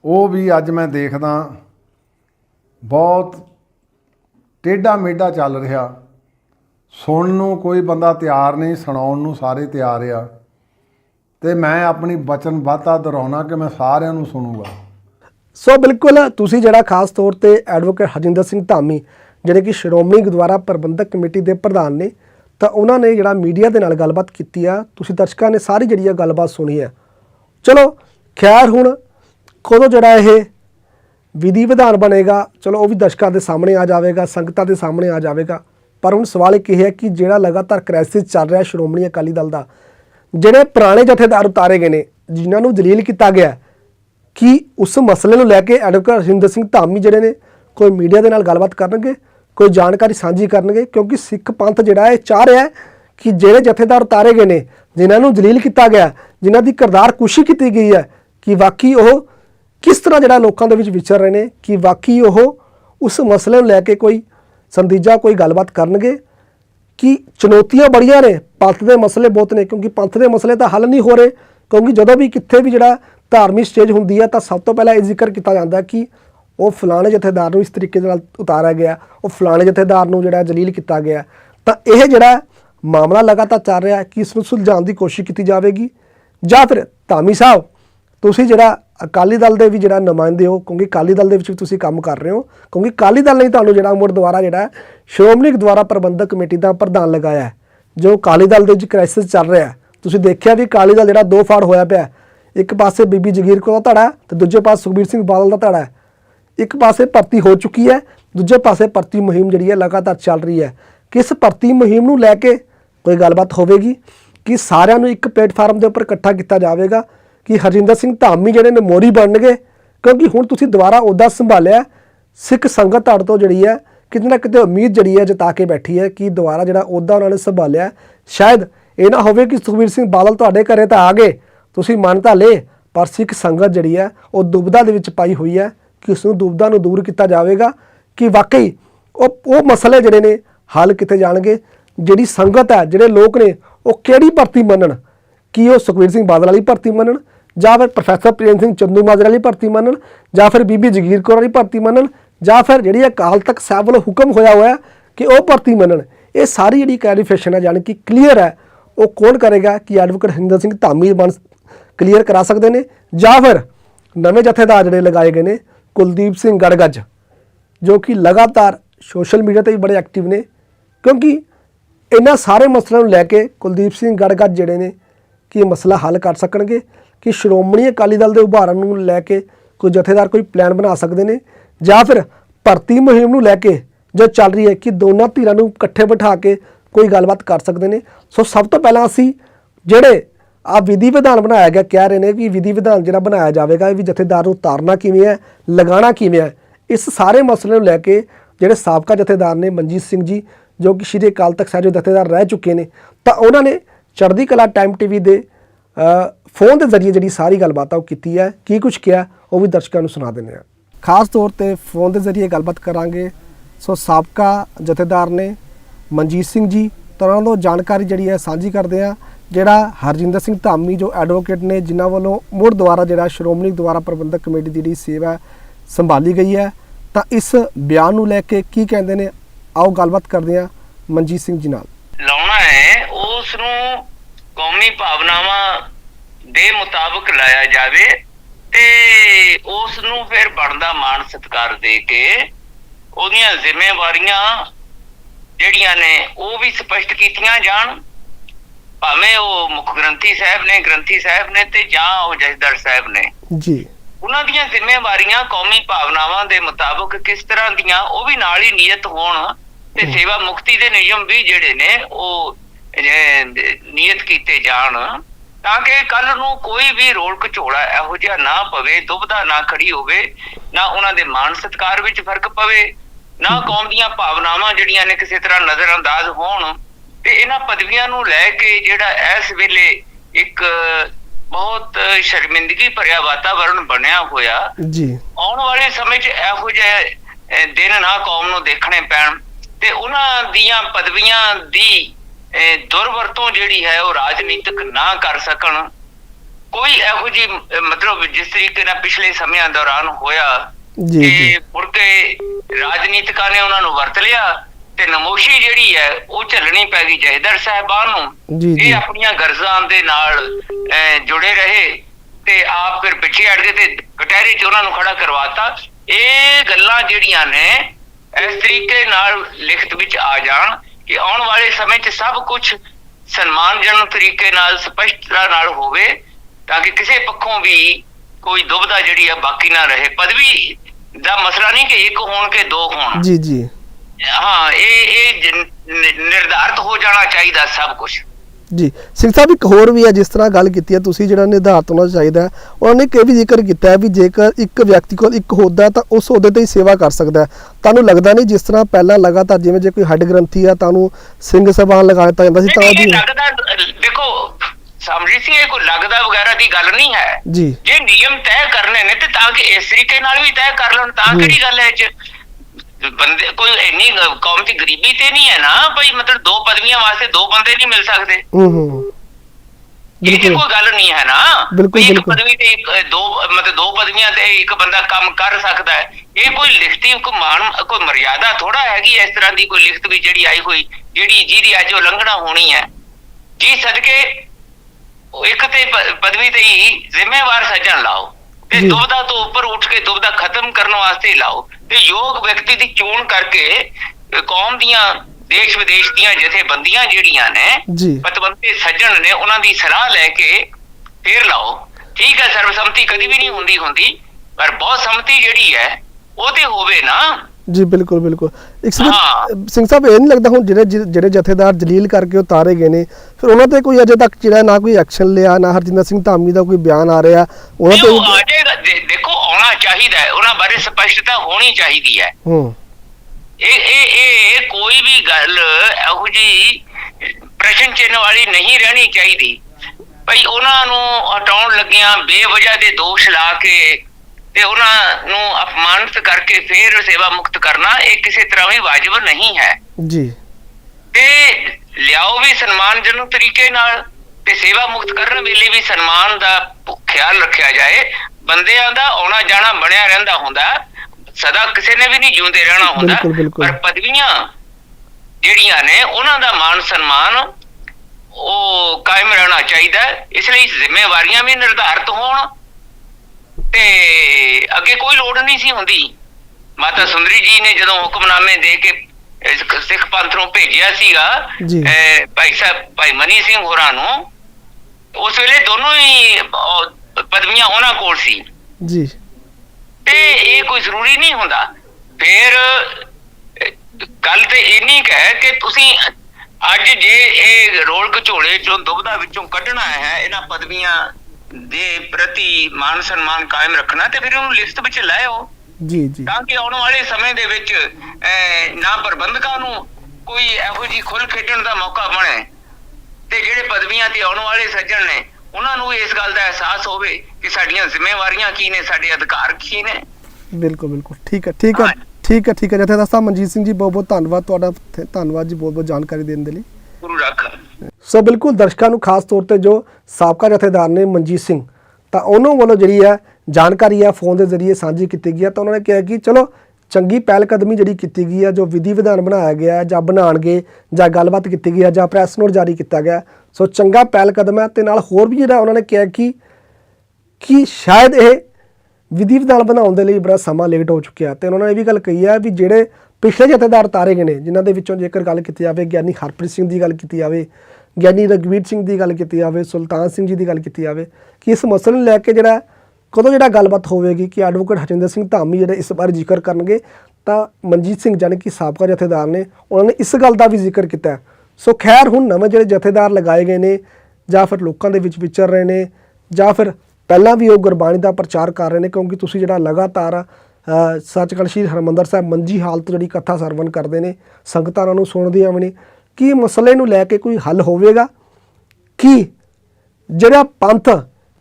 ਉਹ ਵੀ ਅੱਜ ਮੈਂ ਦੇਖਦਾ, ਬਹੁਤ ਟੇਢਾ ਮੇਢਾ ਚੱਲ ਰਿਹਾ। ਸੁਣਨ ਨੂੰ ਕੋਈ ਬੰਦਾ ਤਿਆਰ ਨਹੀਂ, ਸੁਣਾਉਣ ਨੂੰ ਸਾਰੇ ਤਿਆਰ ਆ। ਤੇ ਮੈਂ ਆਪਣੀ ਵਚਨਬੱਧਤਾ ਦੁਹਰਾਉਣਾ ਕਿ ਮੈਂ ਸਾਰਿਆਂ ਨੂੰ ਸੁਣੂਗਾ। ਸੋ ਬਿਲਕੁਲ, ਤੁਸੀਂ ਜਿਹੜਾ ਖਾਸ ਤੌਰ ਤੇ ਐਡਵੋਕੇਟ ਹਰਜਿੰਦਰ ਸਿੰਘ ਧਾਮੀ ਜਿਹੜੇ ਕਿ ਸ਼੍ਰੋਮਣੀ ਗੁਰਦੁਆਰਾ ਪ੍ਰਬੰਧਕ ਕਮੇਟੀ ਦੇ ਪ੍ਰਧਾਨ ਨੇ, ਤਾਂ ਉਹਨਾਂ ਨੇ ਜਿਹੜਾ ਮੀਡੀਆ ਦੇ ਨਾਲ ਗੱਲਬਾਤ ਕੀਤੀ ਆ। ਤੁਸੀਂ ਦਰਸ਼ਕਾਂ ਨੇ ਸਾਰੀ ਜਿਹੜੀ ਆ ਗੱਲਬਾਤ ਸੁਣੀ ਆ। ਚਲੋ, ਖੈਰ ਹੁਣ ਕਦੋਂ ਜਿਹੜਾ ਇਹ ਵਿਧੀ ਵਿਧਾਨ ਬਣੇਗਾ, ਚਲੋ ਉਹ ਵੀ ਦਰਸ਼ਕਾਂ ਦੇ ਸਾਹਮਣੇ ਆ ਜਾਵੇਗਾ, ਸੰਗਤਾਂ ਦੇ ਸਾਹਮਣੇ ਆ ਜਾਵੇਗਾ। ਪਰ ਹੁਣ ਸਵਾਲ ਇੱਕ ਇਹ ਹੈ ਕਿ ਜਿਹੜਾ ਲਗਾਤਾਰ ਕ੍ਰਾਈਸਿਸ ਚੱਲ ਰਿਹਾ ਸ਼੍ਰੋਮਣੀ ਅਕਾਲੀ ਦਲ ਦਾ, ਜਿਹੜੇ ਪੁਰਾਣੇ ਜਥੇਦਾਰ ਉਤਾਰੇ ਗਏ ਨੇ, ਜਿਨ੍ਹਾਂ ਨੂੰ ਜਲੀਲ ਕੀਤਾ ਗਿਆ, ਕਿ ਉਸ ਮਸਲੇ ਨੂੰ ਲੈ ਕੇ ਐਡਵੋਕੇਟ ਹਰਿੰਦਰ ਸਿੰਘ ਧਾਮੀ ਜਿਹੜੇ ਨੇ, ਕੋਈ ਮੀਡੀਆ ਦੇ ਨਾਲ ਗੱਲਬਾਤ ਕਰਨਗੇ? ਕੋਈ ਜਾਣਕਾਰੀ ਸਾਂਝੀ ਕਰਨਗੇ, ਕਿਉਂਕਿ ਸਿੱਖ ਪੰਥ ਜਿਹੜਾ ਇਹ ਚਾਹ ਰਿਹਾ ਹੈ ਕਿ ਜਿਹੜੇ ਜਥੇਦਾਰ ਉਤਾਰੇ ਗਏ ਨੇ, ਜਿਨ੍ਹਾਂ ਨੂੰ ਜਲੀਲ ਕੀਤਾ ਗਿਆ, ਜਿਨ੍ਹਾਂ ਦੀ ਕਿਰਦਾਰ ਕੁਸ਼ੀ ਕੀਤੀ ਗਈ ਹੈ, ਕਿ ਵਾਕਈ ਉਹ ਕਿਸ ਤਰ੍ਹਾਂ ਜਿਹੜਾ ਲੋਕਾਂ ਦੇ ਵਿੱਚ ਵਿਚਰ ਰਹੇ ਨੇ, ਕਿ ਵਾਕਈ ਉਹ ਉਸ ਮਸਲੇ ਨੂੰ ਲੈ ਕੇ ਕੋਈ ਸੰਦੀਜਾ, ਕੋਈ ਗੱਲਬਾਤ ਕਰਨਗੇ, ਕਿ ਚੁਣੌਤੀਆਂ ਬੜੀਆਂ ਨੇ, ਪੰਥ ਦੇ ਮਸਲੇ ਬਹੁਤ ਨੇ, ਕਿਉਂਕਿ ਪੰਥ ਦੇ ਮਸਲੇ ਤਾਂ ਹੱਲ ਨਹੀਂ ਹੋ ਰਹੇ, ਕਿਉਂਕਿ ਜਦੋਂ ਵੀ ਕਿੱਥੇ ਵੀ ਜਿਹੜਾ ਧਾਰਮਿਕ ਸਟੇਜ ਹੁੰਦੀ ਹੈ, ਤਾਂ ਸਭ ਤੋਂ ਪਹਿਲਾਂ ਇਹ ਜ਼ਿਕਰ ਕੀਤਾ ਜਾਂਦਾ ਕਿ ਉਹ ਫਲਾਣੇ ਜਥੇਦਾਰ ਨੂੰ ਇਸ ਤਰੀਕੇ ਦੇ ਨਾਲ ਉਤਾਰਿਆ ਗਿਆ, ਉਹ ਫਲਾਣੇ ਜਥੇਦਾਰ ਨੂੰ ਜਿਹੜਾ ਜਲੀਲ ਕੀਤਾ ਗਿਆ। ਤਾਂ ਇਹ ਜਿਹੜਾ ਮਾਮਲਾ ਲਗਾਤਾਰ ਚੱਲ ਰਿਹਾ ਹੈ ਕਿ ਇਸ ਨੂੰ ਸੁਲਝਾਉਣ ਦੀ ਕੋਸ਼ਿਸ਼ ਕੀਤੀ ਜਾਵੇਗੀ? ਜਾਂ ਫਿਰ ਧਾਮੀ ਸਾਹਿਬ, ਤੁਸੀਂ ਜਿਹੜਾ ਅਕਾਲੀ ਦਲ ਦੇ ਵੀ ਜਿਹੜਾ ਨੁਮਾਇੰਦੇ ਹੋ, ਕਿਉਂਕਿ ਅਕਾਲੀ ਦਲ ਦੇ ਵਿੱਚ ਵੀ ਤੁਸੀਂ ਕੰਮ ਕਰ ਰਹੇ ਹੋ, ਕਿਉਂਕਿ ਅਕਾਲੀ ਦਲ ਨੇ ਤੁਹਾਨੂੰ ਜਿਹੜਾ ਮੁੜ ਦੁਆਰਾ ਜਿਹੜਾ ਸ਼੍ਰੋਮਣੀ ਗੁਰਦੁਆਰਾ ਪ੍ਰਬੰਧਕ ਕਮੇਟੀ ਦਾ ਪ੍ਰਧਾਨ ਲਗਾਇਆ ਜੋ ਅਕਾਲੀ ਦਲ ਦੇ ਵਿੱਚ ਕ੍ਰਾਈਸਿਸ ਚੱਲ ਰਿਹਾ ਤੁਸੀਂ ਦੇਖਿਆ ਵੀ ਅਕਾਲੀ ਦਲ ਜਿਹੜਾ ਦੋ ਫਾੜ ਹੋਇਆ ਪਿਆ ਇੱਕ ਪਾਸੇ ਬੀਬੀ ਜਗੀਰ ਕੌਰ ਦਾ ਧੜਾ ਹੈ ਤੇ ਦੂਜੇ ਪਾਸੇ ਸੁਖਬੀਰ ਸਿੰਘ ਬਾਦਲ ਦਾ ਧੜਾ ਹੈ। ਇੱਕ ਪਾਸੇ ਭਰਤੀ ਹੋ ਚੁੱਕੀ ਹੈ, ਦੂਜੇ ਪਾਸੇ ਭਰਤੀ ਮੁਹਿੰਮ ਜਿਹੜੀ ਹੈ ਲਗਾਤਾਰ ਚੱਲ ਰਹੀ ਹੈ। ਕਿਸ ਭਰਤੀ ਮੁਹਿੰਮ ਨੂੰ ਲੈ ਕੇ ਕੋਈ ਗੱਲਬਾਤ ਹੋਵੇਗੀ? ਕਿ ਸਾਰਿਆਂ ਨੂੰ ਇੱਕ ਪਲੇਟਫਾਰਮ ਦੇ ਉੱਪਰ ਇਕੱਠਾ ਕੀਤਾ ਜਾਵੇਗਾ? ਕਿ ਹਰਜਿੰਦਰ ਸਿੰਘ ਧਾਮੀ ਜਿਹੜੇ ਨੇ ਮੋਰੀ ਬਣਨਗੇ? ਕਿਉਂਕਿ ਹੁਣ ਤੁਸੀਂ ਦੁਬਾਰਾ ਅਹੁਦਾ ਸੰਭਾਲਿਆ, ਸਿੱਖ ਸੰਗਤ ਤੁਹਾਡੇ ਤੋਂ ਜਿਹੜੀ ਹੈ, ਕਿਤੇ ਨਾ ਕਿਤੇ ਉਮੀਦ ਜਿਹੜੀ ਹੈ ਜਤਾ ਕੇ ਬੈਠੀ ਹੈ ਕਿ ਦੁਬਾਰਾ ਜਿਹੜਾ ਅਹੁਦਾ ਉਹਨਾਂ ਨੇ ਸੰਭਾਲਿਆ, ਸ਼ਾਇਦ ਇਹ ਨਾ ਹੋਵੇ ਕਿ ਸੁਖਬੀਰ ਸਿੰਘ ਬਾਦਲ ਤੁਹਾਡੇ ਘਰੇ ਤਾਂ ਆ ਗਏ, ਤੁਸੀਂ ਮੰਨ ਤਾਂ ਲਏ, ਪਰ ਸਿੱਖ ਸੰਗਤ ਜਿਹੜੀ ਹੈ, ਉਹ ਦੁਬਦਾ ਦੇ ਵਿੱਚ ਪਾਈ ਹੋਈ ਹੈ। ਕਿ ਉਸ ਨੂੰ ਦੁਬਦਾ ਨੂੰ ਦੂਰ ਕੀਤਾ ਜਾਵੇਗਾ ਕਿ ਵਾਕਈ ਉਹ ਉਹ ਮਸਲੇ ਜਿਹੜੇ ਨੇ ਹੱਲ ਕਿਤੇ ਜਾਣਗੇ, ਜਿਹੜੀ ਸੰਗਤ ਹੈ, ਜਿਹੜੇ ਲੋਕ ਨੇ, ਉਹ ਕਿਹੜੀ ਭਰਤੀ ਮੰਨਣ? ਕੀ ਉਹ ਸੁਖਵੀਰ ਸਿੰਘ ਬਾਦਲ ਵਾਲੀ ਭਰਤੀ ਮੰਨਣ? ਜਾਂ ਫਿਰ ਪ੍ਰੋਫੈਸਰ ਪ੍ਰੇਮ ਸਿੰਘ ਚੰਦੂ ਮਾਜਰਾ ਵਾਲੀ ਭਰਤੀ ਮੰਨਣ? ਜਾਂ ਫਿਰ ਬੀਬੀ ਜਗੀਰ ਕੌਰ ਵਾਲੀ ਭਰਤੀ ਮੰਨਣ? ਜਾਂ ਫਿਰ ਜਿਹੜੀ ਅਕਾਲ ਤਖਤ ਸਾਹਿਬ ਵੱਲੋਂ ਹੁਕਮ ਹੋਇਆ ਹੋਇਆ ਕਿ ਉਹ ਭਰਤੀ ਮੰਨਣ? ਇਹ ਸਾਰੀ ਜਿਹੜੀ ਕਲੈਰੀਫਿਕੇਸ਼ਨ ਹੈ, ਜਾਣੀ ਕਿ ਕਲੀਅਰ ਹੈ, ਉਹ ਕੌਣ ਕਰੇਗਾ? ਕਿ ਐਡਵੋਕੇਟ ਹਰਿੰਦਰ ਸਿੰਘ ਧਾਮੀ ਬਣ ਕਲੀਅਰ ਕਰਾ ਸਕਦੇ ਨੇ? ਜਾਂ ਫਿਰ ਨਵੇਂ ਜਥੇਦਾਰ ਜਿਹੜੇ ਲਗਾਏ ਗਏ ਨੇ ਕੁਲਦੀਪ ਸਿੰਘ ਗੜਗੱਜ, ਜੋ ਕਿ ਲਗਾਤਾਰ ਸੋਸ਼ਲ ਮੀਡੀਆ ਤੇ ਵੀ ਬੜੇ ਐਕਟਿਵ ਨੇ, ਕਿਉਂਕਿ ਇਹਨਾਂ ਸਾਰੇ ਮਸਲਿਆਂ ਨੂੰ ਲੈ ਕੇ ਕੁਲਦੀਪ ਸਿੰਘ ਗੜਗੱਜ ਜਿਹੜੇ ਨੇ ਕਿ ਇਹ ਮਸਲਾ ਹੱਲ ਕਰ ਸਕਣਗੇ, ਕਿ ਸ਼੍ਰੋਮਣੀ ਅਕਾਲੀ ਦਲ ਦੇ ਉਭਾਰਨ ਨੂੰ ਲੈ ਕੇ ਕੋਈ ਜਥੇਦਾਰ ਕੋਈ ਪਲਾਨ ਬਣਾ ਸਕਦੇ ਨੇ, ਜਾਂ ਫਿਰ ਭਰਤੀ ਮੁਹਿੰਮ ਨੂੰ ਲੈ ਕੇ ਜੋ ਚੱਲ ਰਹੀ ਹੈ ਕਿ ਦੋਨਾਂ ਧਿਰਾਂ ਨੂੰ ਇਕੱਠੇ ਬਿਠਾ ਕੇ ਕੋਈ ਗੱਲਬਾਤ ਕਰ ਸਕਦੇ ਨੇ। ਸੋ ਸਭ ਤੋਂ ਪਹਿਲਾਂ ਅਸੀਂ ਜਿਹੜੇ ਆ ਵਿਧੀ ਵਿਧਾਨ ਬਣਾਇਆ ਗਿਆ, ਕਹਿ ਰਹੇ ਨੇ ਕਿ ਵਿਧੀ ਵਿਧਾਨ ਜਿਹੜਾ ਬਣਾਇਆ ਜਾਵੇਗਾ, ਇਹ ਵੀ ਜਥੇਦਾਰ ਨੂੰ ਤਾਰਨਾ ਕਿਵੇਂ ਹੈ, ਲਗਾਉਣਾ ਕਿਵੇਂ ਹੈ, ਇਸ ਸਾਰੇ ਮਸਲੇ ਨੂੰ ਲੈ ਕੇ ਜਿਹੜੇ ਸਾਬਕਾ ਜਥੇਦਾਰ ਨੇ ਮਨਜੀਤ ਸਿੰਘ ਜੀ, ਜੋ ਕਿ ਸ਼੍ਰੀ ਅਕਾਲ ਤਖਤ ਸਾਹਿਬ ਦੇ ਜਥੇਦਾਰ ਰਹਿ ਚੁੱਕੇ ਨੇ, ਤਾਂ ਉਹਨਾਂ ਨੇ ਚੜ੍ਹਦੀ ਕਲਾ ਟਾਈਮ ਟੀਵੀ ਦੇ ਫੋਨ ਦੇ ਜ਼ਰੀਏ ਜਿਹੜੀ ਸਾਰੀ ਗੱਲਬਾਤ ਆ ਉਹ ਕੀਤੀ ਹੈ, ਕੀ ਕੁਝ ਕਿਹਾ, ਉਹ ਵੀ ਦਰਸ਼ਕਾਂ ਨੂੰ ਸੁਣਾ ਦਿੰਦੇ ਆ ਖਾਸ ਤੌਰ ਤੇ ਫੋਨ ਦੇ ਜ਼ਰੀਏ ਗੱਲਬਾਤ ਕਰਾਂਗੇ, ਸੋ ਸਾਬਕਾ ਜਥੇਦਾਰ ਨੇ ਮਨਜੀਤ ਸਿੰਘ ਜੀ, ਤਾਂ ਉਹਨਾਂ ਤੋਂ ਜਾਣਕਾਰੀ ਜਿਹੜੀ ਹੈ ਸਾਂਝੀ ਕਰਦੇ ਆ ਜਿਹੜਾ ਹਰਜਿੰਦਰ ਸਿੰਘ ਧਾਮੀ ਜੋ ਐਡਵੋਕੇਟ ਨੇ, ਜਿਨ੍ਹਾਂ ਵੱਲੋਂ ਮੁੜ ਦੁਆਰਾ ਜਿਹੜਾ ਸ਼੍ਰੋਮਣੀ ਦੁਆਰਾ ਪ੍ਰਬੰਧਕ ਕਮੇਟੀ ਦੀ ਜਿਹੜੀ ਸੇਵਾ ਸੰਭਾਲੀ ਗਈ ਹੈ, ਤਾਂ ਇਸ ਬਿਆਨ ਨੂੰ ਲੈ ਕੇ ਕੀ ਕਹਿੰਦੇ ਨੇ? ਆਓ ਗੱਲਬਾਤ ਕਰਦੇ ਆ ਮਨਜੀਤ ਸਿੰਘ ਜੀ ਨਾਲ। ਲਾਉਣਾ ਹੈ ਉਸ ਨੂੰ ਕੌਮੀ ਭਾਵਨਾਵਾਂ ਦੇ ਮੁਤਾਬਕ ਲਾਇਆ ਜਾਵੇ ਤੇ ਉਸ ਨੂੰ ਫਿਰ ਬਣਦਾ ਮਾਣ ਸਤਿਕਾਰ ਦੇ ਕੇ ਉਹਦੀਆਂ ਜ਼ਿੰਮੇਵਾਰੀਆਂ ਜਿਹੜੀਆਂ ਨੇ ਉਹ ਵੀ ਸਪਸ਼ਟ ਕੀਤੀਆਂ ਜਾਣ। ਭਾਵੇਂ ਉਹ ਮੁੱਖ ਗ੍ਰੰਥੀ ਸਾਹਿਬ ਨੇ ਗ੍ਰੰਥੀ ਸਾਹਿਬ ਨੇ ਤੇ ਜਾਂ ਉਹ ਜਥੇਦਾਰ ਸਾਹਿਬ ਨੇ। ਜੀ। ਉਹਨਾਂ ਦੀਆਂ ਜ਼ਿੰਮੇਵਾਰੀਆਂ ਕੌਮੀ ਭਾਵਨਾਵਾਂ ਦੇ ਮੁਤਾਬਕ ਕਿਸ ਤਰ੍ਹਾਂ ਦੀਆਂ ਉਹ ਵੀ ਨਾਲ ਹੀ ਨਿਯਤ ਹੋਣ ਤੇ ਸੇਵਾ ਮੁਕਤੀ ਦੇ ਨਿਯਮ ਵੀ ਜਿਹੜੇ ਨੇ ਉਹ ਨਿਯਤ ਕੀਤੇ ਜਾਣ। ਤਾਂ ਕਿ ਕੱਲ ਨੂੰ ਕੋਈ ਵੀ ਰੋਲ ਘਚੋਲਾ ਇਹੋ ਜਿਹਾ ਨਾ ਪਵੇ ਦੁਬਦਾ ਨਾ ਖੜੀ ਹੋਵੇ ਨਾ ਉਹਨਾਂ ਦੇ ਮਾਨ ਸਤਕਾਰ ਵਿੱਚ ਫ਼ਰਕ ਪਵੇ ਨਾ ਕੌਮ ਦੀਆਂ ਭਾਵਨਾਵਾਂ ਜਿਹੜੀਆਂ ਨੇ ਕਿਸੇ ਤਰ੍ਹਾਂ ਨਜ਼ਰਅੰਦਾਜ਼ ਹੋਣ ਤੇ ਇਹਨਾਂ ਪਦਵੀਆਂ ਨੂੰ ਲੈ ਕੇ ਜਿਹੜਾ ਇਸ ਵੇਲੇ ਇੱਕ ਬਹੁਤ ਸ਼ਰਮਿੰਦਗੀ ਭਰਿਆ ਵਾਤਾਵਰਣ ਬਣਿਆ ਹੋਇਆ ਜੀ। ਆਉਣ ਵਾਲੇ ਸਮੇਂ 'ਚ ਇਹੋ ਜਿਹੇ ਦਿਨ ਨਾ ਕੌਮ ਨੂੰ ਦੇਖਣੇ ਪੈਣ ਤੇ ਉਹਨਾਂ ਦੀਆਂ ਪਦਵੀਆਂ ਦੀ ਦੁਰਵਰਤੋਂ ਜਿਹੜੀ ਹੈ ਉਹ ਰਾਜਨੀਤਿਕ ਨਾ ਕਰ ਸਕਣ। ਕੋਈ ਇਹੋ ਜੀ ਮਤਲਬ ਜਿਸ ਤਰੀਕੇ ਨਾਲ ਪਿਛਲੇ ਸਮਿਆਂ ਦੌਰਾਨ ਹੋਇਆ ਜੀ ਜੀ। ਕਿ ਮੁੜ ਕੇ ਰਾਜਨੀਤਿਕਾਂ ਨੇ ਉਹਨਾਂ ਨੂੰ ਵਰਤ ਲਿਆ ਤੇ ਨਮੋਸ਼ੀ ਜਿਹੜੀ ਹੈ ਉਹ ਝੱਲਣੀ ਪੈ ਗਈ ਜਹਦਰ ਸਾਹਿਬਾਨ ਨੂੰ। ਇਹ ਆਪਣੀਆਂ ਗਰਜ਼ਾਂ ਦੇ ਨਾਲ ਜੁੜੇ ਰਹੇ ਤੇ ਆਪ ਫਿਰ ਪਿੱਛੇ ਹਟ ਗਏ ਤੇ ਕਟਹਿਰੇ 'ਚ ਉਹਨਾਂ ਨੂੰ ਖੜਾ ਕਰਵਾਤਾ। ਇਹ ਗੱਲਾਂ ਜਿਹੜੀਆਂ ਨੇ ਇਸ ਤਰੀਕੇ ਨਾਲ ਲਿਖਤ ਵਿੱਚ ਆ ਜਾਣ ਕਿ ਆਉਣ ਵਾਲੇ ਸਮੇਂ 'ਚ ਸਭ ਕੁਝ ਸਨਮਾਨਜਨਕ ਤਰੀਕੇ ਨਾਲ ਸਪਸ਼ਟਤਾ ਨਾਲ ਹੋਵੇ ਤਾਂ ਕਿ ਕਿਸੇ ਪੱਖੋਂ ਵੀ ਕੋਈ ਦੁਬਦਾ ਜਿਹੜੀ ਹੈ ਬਾਕੀ ਨਾ ਰਹੇ। ਪਦਵੀ ਦਾ ਮਸਲਾ ਨਹੀਂ ਕਿ ਇੱਕ ਹੋਣ ਕੇ ਦੋ ਹੋਣ। ਜੀ ਜੀ। ਹਾਂ ਇਹ ਇਹ ਜ- ਨਿਰਧਾਰਤ ਹੋ ਜਾਣਾ ਚਾਹੀਦਾ ਸਭ ਕੁਝ ਜੀ ਸਿੰਘ ਸਾਹਿਬ ਇੱਕ ਹੋਰ ਵੀ ਹੈ ਜਿਸ ਤਰ੍ਹਾਂ ਗੱਲ ਕੀਤੀ ਹੈ ਤੁਸੀਂ ਜਿਹੜਾ ਨਿਰਧਾਰਤ ਹੋਣਾ ਚਾਹੀਦਾ ਉਹਨਾਂ ਨੇ ਇਹ ਵੀ ਜ਼ਿਕਰ ਕੀਤਾ ਹੈ ਵੀ ਜੇਕਰ ਇੱਕ ਵਿਅਕਤੀ ਕੋਲ ਇੱਕ ਹੋਦਾ ਤਾਂ ਉਸ ਹੋਦੇ ਤੇ ਹੀ ਸੇਵਾ ਕਰ ਸਕਦਾ ਹੈ। ਤੁਹਾਨੂੰ ਲੱਗਦਾ ਨਹੀਂ ਜਿਸ ਤਰ੍ਹਾਂ ਪਹਿਲਾਂ ਲਗਾਤਾਰ ਜਿਵੇਂ ਜੇ ਕੋਈ ਹੈੱਡ ਗ੍ਰੰਥੀ ਆ ਤਾਂ ਉਹਨੂੰ ਸਿੰਘ ਸਭਾਨ ਲਗਾ ਦਿੱਤਾ ਜਾਂਦਾ ਸੀ ਤਾਂ ਉਹਦੀ ਲੱਗਦਾ ਦੇਖੋ ਸਮਝੀ ਸੀ ਇਹ ਕੋਈ ਲੱਗਦਾ ਵਗੈਰਾ ਦੀ ਗੱਲ ਨਹੀਂ ਹੈ। ਜੀ। ਜੇ ਨਿਯਮ ਤੈਅ ਕਰਨੇ ਨੇ ਤੇ ਤਾਂ ਕਿ ਇਸ ਤਰੀਕੇ ਨਾਲ ਵੀ ਤੈਅ ਕਰ ਲੈਣ ਤਾਂ। ਕਿਹੜੀ ਗੱਲ ਹੈ ਬੰਦੇ ਕੋਈ ਇੰਨੀ ਗ- ਕੌਮ ਦੀ ਗਰੀਬੀ ਤੇ ਨਹੀਂ ਹੈ ਨਾ ਭਈ ਮਤਲਬ ਦੋ ਪਦਵੀਆਂ ਵਾਸਤੇ ਦੋ ਬੰਦੇ ਨਹੀਂ ਮਿਲ ਸਕਦੇ। ਹੂੰ ਹੂੰ ਇਹ 'ਚ ਬਿਲਕੁਲ। ਕੋਈ ਗੱਲ ਨਹੀਂ ਹੈ ਨਾ। ਬਿਲਕੁਲ, ਵੀ ਇੱਕ ਬਿਲਕੁਲ। ਪਦਵੀ ਤੇ ਇੱਕ ਦੋ ਮਤਲਬ ਦੋ ਪਦਵੀਆਂ ਤੇ ਇੱਕ ਬੰਦਾ ਕੰਮ ਕਰ ਸਕਦਾ ਹੈ। ਇਹ ਕੋਈ ਲਿਖਤੀ ਕੋਈ ਮਾਨ ਕੋਈ ਮਰਿਆਦਾ ਥੋੜਾ ਹੈਗੀ ਹੈ ਇਸ ਤਰ੍ਹਾਂ ਦੀ ਕੋਈ ਲਿਖਤ ਵੀ ਜਿਹੜੀ ਆਈ ਹੋਈ ਜਿਹੜੀ ਜਿਹਦੀ ਅੱਜ ਉਲੰਘਣਾ ਹੋਣੀ ਹੈ। ਜੀ ਸਦਕੇ ਉਹ ਇੱਕ ਤੇ ਪ- ਪਦਵੀ ਤੇ ਹੀ ਜ਼ਿੰਮੇਵਾਰ ਸੱਜਣ ਲਾਓ ਤੇ ਜੀ। ਦੁਬਦਾ ਤੋਂ ਉੱਪਰ ਉੱਠ ਕੇ ਦੁਬਦਾ ਖਤਮ ਕਰਨ ਵਾਸਤੇ ਲਾਓ। ਤੇ ਯੋਗ ਵਿਅਕਤੀ ਦੀ ਚੋਣ ਕਰਕੇ ਕੌਮ ਦੀਆਂ ਦੇਸ਼ ਵਿਦੇਸ਼ ਦੀਆਂ ਜਥੇਬੰਦੀਆਂ ਜਿਹੜੀਆਂ ਨੇ ਪਤਵੰਤੇ ਸੱਜਣ ਨੇ ਉਹਨਾਂ ਦੀ ਸਲਾਹ ਲੈ ਕੇ ਫੇਰ ਲਾਓ। ਠੀਕ ਹੈ ਸਰਬਸੰਮਤੀ ਕਦੀ ਵੀ ਨਹੀਂ ਹੁੰਦੀ ਹੁੰਦੀ ਪਰ ਬਹੁਤ ਸੰਮਤੀ ਜਿਹੜੀ ਹੈ ਉਹ ਤੇ ਹੋਵੇ ਨਾ। ਜੀ ਬਿਲਕੁਲ ਬਿਲਕੁਲ। ਇੱਕ ਸਿੰਘ ਸਾਹਿਬ ਇਹ ਨਹੀਂ ਲੱਗਦਾ ਹੁਣ ਜਿਹੜੇ ਜਿਹੜੇ ਜਥੇਦਾਰ ਜਲੀਲ ਕਰਕੇ ਉਤਾਰੇ ਗਏ ਨੇ। ਫਿਰ ਉਹਨਾਂ ਤੇ ਕੋਈ ਅਜੇ ਤੱਕ ਜਿਹੜਾ ਨਾ ਕੋਈ ਐਕਸ਼ਨ ਲਿਆ ਨਾ ਹਰਜਿੰਦਰ ਸਿੰਘ ਧਾਮੀ ਦਾ ਕੋਈ ਬਿਆਨ ਆ ਰਿਹਾ ਉਹਨਾਂ ਨਹੀਂ, ਉਹ ਆ ਜਾਏਗਾ ਦੇ- ਦੇਖੋ ਆਉਣਾ ਚਾਹੀਦਾ ਹੈ। ਉਹਨਾਂ ਬਾਰੇ ਸਪਸ਼ਟਤਾ ਹੋਣੀ ਚਾਹੀਦੀ ਹੈ। ਹੂੰ। ਇਹ ਇਹ ਇਹ ਇਹ ਕੋਈ ਵੀ ਗੱਲ ਇਹੋ ਜੀ ਪ੍ਰਸ਼ਨ ਚਿੰਨ੍ਹ ਵਾਲੀ ਨਹੀਂ ਰਹਿਣੀ ਚਾਹੀਦੀ। ਭਈ ਉਹਨਾਂ ਨੂੰ ਹਟਾਉਣ ਲੱਗਿਆਂ ਬੇਵਜ੍ਹਾ ਦੇ ਦੋਸ਼ ਲਾ ਕੇ ਤੇ ਉਹਨਾਂ ਨੂੰ ਅਪਮਾਨਿਤ ਕਰਕੇ ਫੇਰ ਸੇਵਾ ਮੁਕਤ ਕਰਨਾ ਇਹ ਕਿਸੇ ਤਰ੍ਹਾਂ ਵੀ ਵਾਜਬ ਨਹੀਂ ਹੈ। ਜੀ। ਤੇ ਲਿਆਓ ਵੀ ਸਨਮਾਨਜਨਕ ਤਰੀਕੇ ਨਾਲ। ਤੇ ਸੇਵਾ ਮੁਕਤ ਕਰਨ ਵੇਲੇ ਵੀ ਸਨਮਾਨ ਦਾ ਖਿਆਲ ਰੱਖਿਆ ਜਾਏ। ਬੰਦਿਆਂ ਦਾ ਆਉਣਾ ਜਾਣਾ ਬਣਿਆ ਰਹਿੰਦਾ ਹੁੰਦਾ। ਸਦਾ ਕਿਸੇ ਨੇ ਵੀ ਨਹੀਂ ਜਿਉਂਦੇ ਰਹਿਣਾ ਹੁੰਦਾ। ਪਰ ਪਦਵੀਆਂ ਜਿਹੜੀਆਂ ਨੇ ਉਹਨਾਂ ਦਾ ਮਾਨ ਸਨਮਾਨ ਉਹ ਕਾਇਮ ਰਹਿਣਾ ਚਾਹੀਦਾ। ਇਸ ਲਈ ਜ਼ਿੰਮੇਵਾਰੀਆਂ ਵੀ ਨਿਰਧਾਰਤ ਹੋਣ ਤੇ ਅੱਗੇ ਕੋਈ ਲੋੜ ਨਹੀਂ ਸੀ ਹੁੰਦੀ। ਮਾਤਾ ਸੁੰਦਰੀ ਜੀ ਨੇ ਜਦੋਂ ਹੁਕਮਨਾਮੇ ਦੇ ਕੇ ਸਿੱਖ ਪੰਥ ਨੂੰ ਭੇਜਿਆ ਸੀਗਾ ਭਾਈ ਸਾਹਿਬ ਭਾਈ ਮਨੀ ਸਿੰਘ ਹੋਰਾਂ ਨੂੰ ਉਸ ਵੇਲੇ ਦੋਨੋਂ ਹੀ ਅਹ, ਪਦਵੀਆਂ ਉਹਨਾਂ ਕੋਲ ਸੀ। ਜੀ। ਤੇ ਇਹ ਕੋਈ ਜ਼ਰੂਰੀ ਨਹੀਂ ਹੁੰਦਾ। ਫਿਰ ਅਹ, ਗੱਲ ਤੇ ਇੰਨੀ ਕੁ ਹੈ ਕਿ ਤੁਸੀਂ ਅੱਜ ਜੇ ਇਹ ਰੋਲ ਘਚੋਲੇ ਚੋਂ ਦੁਬਦਾ ਵਿੱਚੋਂ ਕੱਢਣਾ ਹੈ ਇਹਨਾਂ ਪਦਵੀਆਂ ਦੇ ਪ੍ਰਤੀ ਮਾਨ ਸਨਮਾਨ ਕਾਇਮ ਰੱਖਣਾ ਤੇ ਫਿਰ ਉਹਨੂੰ ਲਿਖਤ ਵਿੱਚ ਲੈ ਆਓ। ਜੀ ਜੀ। ਤਾਂ ਕਿ ਆਉਣ ਵਾਲੇ ਸਮੇਂ ਦੇ ਵਿੱਚ ਅਹ, ਨਾ ਪ੍ਰਬੰਧਕਾਂ ਨੂੰ ਕੋਈ ਇਹੋ ਜੀ ਖੁੱਲ ਖੇਡਣ ਦਾ ਮੌਕਾ ਬਣੇ। ਤੇ ਜਿਹੜੇ ਪਦਵੀਆਂ ਤੇ ਆਉਣ ਵਾਲੇ ਸੱਜਣ ਨੇ ਉਹਨਾਂ ਨੂੰ ਇਸ ਗੱਲ ਦਾ ਅਹਿਸਾਸ ਹੋਵੇ ਕਿ ਸਾਡੀਆਂ ਜ਼ਿੰਮੇਵਾਰੀਆਂ ਕੀ ਨੇ ਸਾਡੇ ਅਧਿਕਾਰ ਕੀ ਨੇ। ਬਿਲਕੁਲ ਬਿਲਕੁਲ। ਠੀਕ ਹੈ ਠੀਕ ਹੈ। ਠੀਕ ਹੈ ਠੀਕ ਹੈ। ਜਥੇਦਾਰ ਸਾਹਿਬ ਮਨਜੀਤ ਸਿੰਘ ਜੀ ਬਹੁਤ ਬਹੁਤ ਧੰਨਵਾਦ ਤੁਹਾਡਾ ਧੰਨਵਾਦ ਜੀ ਬਹੁਤ ਬਹੁਤ ਜਾਣਕਾਰੀ ਦੇਣ ਦੇ ਲਈ। ਗੁਰੂ ਰੱਖ। ਸੋ ਬਿਲਕੁਲ ਦਰਸ਼ਕਾਂ ਨੂੰ ਖਾਸ ਤੌਰ ਤੇ ਜੋ ਸਾਬਕਾ ਜਥੇਦਾਰ ਨੇ ਮਨਜੀਤ ਸਿੰਘ ਤਾਂ ਉਹਨਾਂ ਵੱਲੋਂ ਜਿਹੜੀ ਹੈ ਜਾਣਕਾਰੀ ਹੈ ਫੋਨ ਦੇ ਜ਼ਰੀਏ ਸਾਂਝੀ ਕੀਤੀ ਗਈ ਹੈ। ਤਾਂ ਉਹਨਾਂ ਨੇ ਕਿਹਾ ਕਿ ਚਲੋ ਚੰਗੀ ਪਹਿਲ ਕਦਮੀ ਜਿਹੜੀ ਕੀਤੀ ਗਈ ਹੈ ਜੋ ਵਿਧੀ ਵਿਧਾਨ ਬਣਾਇਆ ਗਿਆ ਹੈ, ਜਾਂ ਬਣਾਉਣਗੇ, ਜਾਂ ਗੱਲਬਾਤ ਕੀਤੀ ਗਈ ਹੈ ਜਾਂ ਪ੍ਰੈਸ ਨੋਟ ਜਾਰੀ ਕੀਤਾ ਗਿਆ ਸੋ ਚੰਗਾ ਪਹਿਲ ਕਦਮ ਹੈ, ਤੇ ਨਾਲ ਹੋਰ ਵੀ ਜਿਹੜਾ ਉਹਨਾਂ ਨੇ ਕਿਹਾ ਕਿ ਕਿ ਸ਼ਾਇਦ ਇਹ ਵਿਧੀ ਵਿਧਾਨ ਬਣਾਉਣ ਦੇ ਲਈ ਬੜਾ ਸਮਾਂ ਲੇਟ ਹੋ ਚੁੱਕਿਆ ਤੇ ਉਹਨਾਂ ਨੇ ਇਹ ਵੀ ਗੱਲ ਕਹੀ ਹੈ ਵੀ ਜਿਹੜੇ ਪਿਛਲੇ ਜਥੇਦਾਰ ਤਾਰੇ ਗਏ ਨੇ, ਜਿਨ੍ਹਾਂ ਦੇ ਵਿੱਚੋਂ ਜੇਕਰ ਗੱਲ ਕੀਤੀ ਜਾਵੇ, ਗਿਆਨੀ ਹਰਪ੍ਰੀਤ ਸਿੰਘ ਦੀ ਗੱਲ ਕੀਤੀ ਜਾਵੇ, ਗਿਆਨੀ ਰਗਵੀਰ ਸਿੰਘ ਦੀ ਗੱਲ ਕੀਤੀ ਜਾਵੇ, ਸੁਲਤਾਨ ਸਿੰਘ ਜੀ ਦੀ ਗੱਲ ਕੀਤੀ ਜਾਵੇ, ਕਿ ਇਸ ਮਸਲੇ ਨੂੰ ਲੈ ਕੇ ਜਿਹੜਾ ਕਦੋਂ ਜਿਹੜਾ ਗੱਲਬਾਤ ਹੋਵੇਗੀ ਕਿ ਐਡਵੋਕੇਟ ਹਰਜਿੰਦਰ ਸਿੰਘ ਧਾਮੀ ਜਿਹੜੇ ਇਸ ਬਾਰੇ ਜ਼ਿਕਰ ਕਰਨਗੇ, ਤਾਂ ਮਨਜੀਤ ਸਿੰਘ ਜਾਣੀ ਕਿ ਸਾਬਕਾ ਜਥੇਦਾਰ ਨੇ, ਉਹਨਾਂ ਨੇ ਇਸ ਗੱਲ ਦਾ ਵੀ ਜ਼ਿਕਰ ਕੀਤਾ ਸੋ ਖੈਰ ਹੁਣ ਨਵੇਂ ਜਿਹੜੇ ਜਥੇਦਾਰ ਲਗਾਏ ਗਏ ਨੇ, ਜਾਂ ਫਿਰ ਲੋਕਾਂ ਦੇ ਵਿੱਚ ਵਿਚਰ ਰਹੇ ਨੇ, ਜਾਂ ਫਿਰ ਪਹਿਲਾਂ ਵੀ ਉਹ ਗੁਰਬਾਣੀ ਦਾ ਪ੍ਰਚਾਰ ਕਰ ਰਹੇ ਨੇ, ਕਿਉਂਕਿ ਤੁਸੀਂ ਜਿਹੜਾ ਲਗਾਤਾਰ ਸੱਚਖੰਡ ਸ਼੍ਰੀ ਹਰਿਮੰਦਰ ਸਾਹਿਬ ਮੰਜੀ ਹਾਲਤ ਜਿਹੜੀ ਕਥਾ ਸਰਵਨ ਕਰਦੇ ਨੇ, ਸੰਗਤਾਂ ਉਹਨਾਂ ਨੂੰ ਸੁਣਦੀਆਂ ਵੀ ਨੇ, ਕੀ ਮਸਲੇ ਨੂੰ ਲੈ ਕੇ ਕੋਈ ਹੱਲ ਹੋਵੇਗਾ? ਕੀ? ਜਿਹੜਾ ਪੰਥ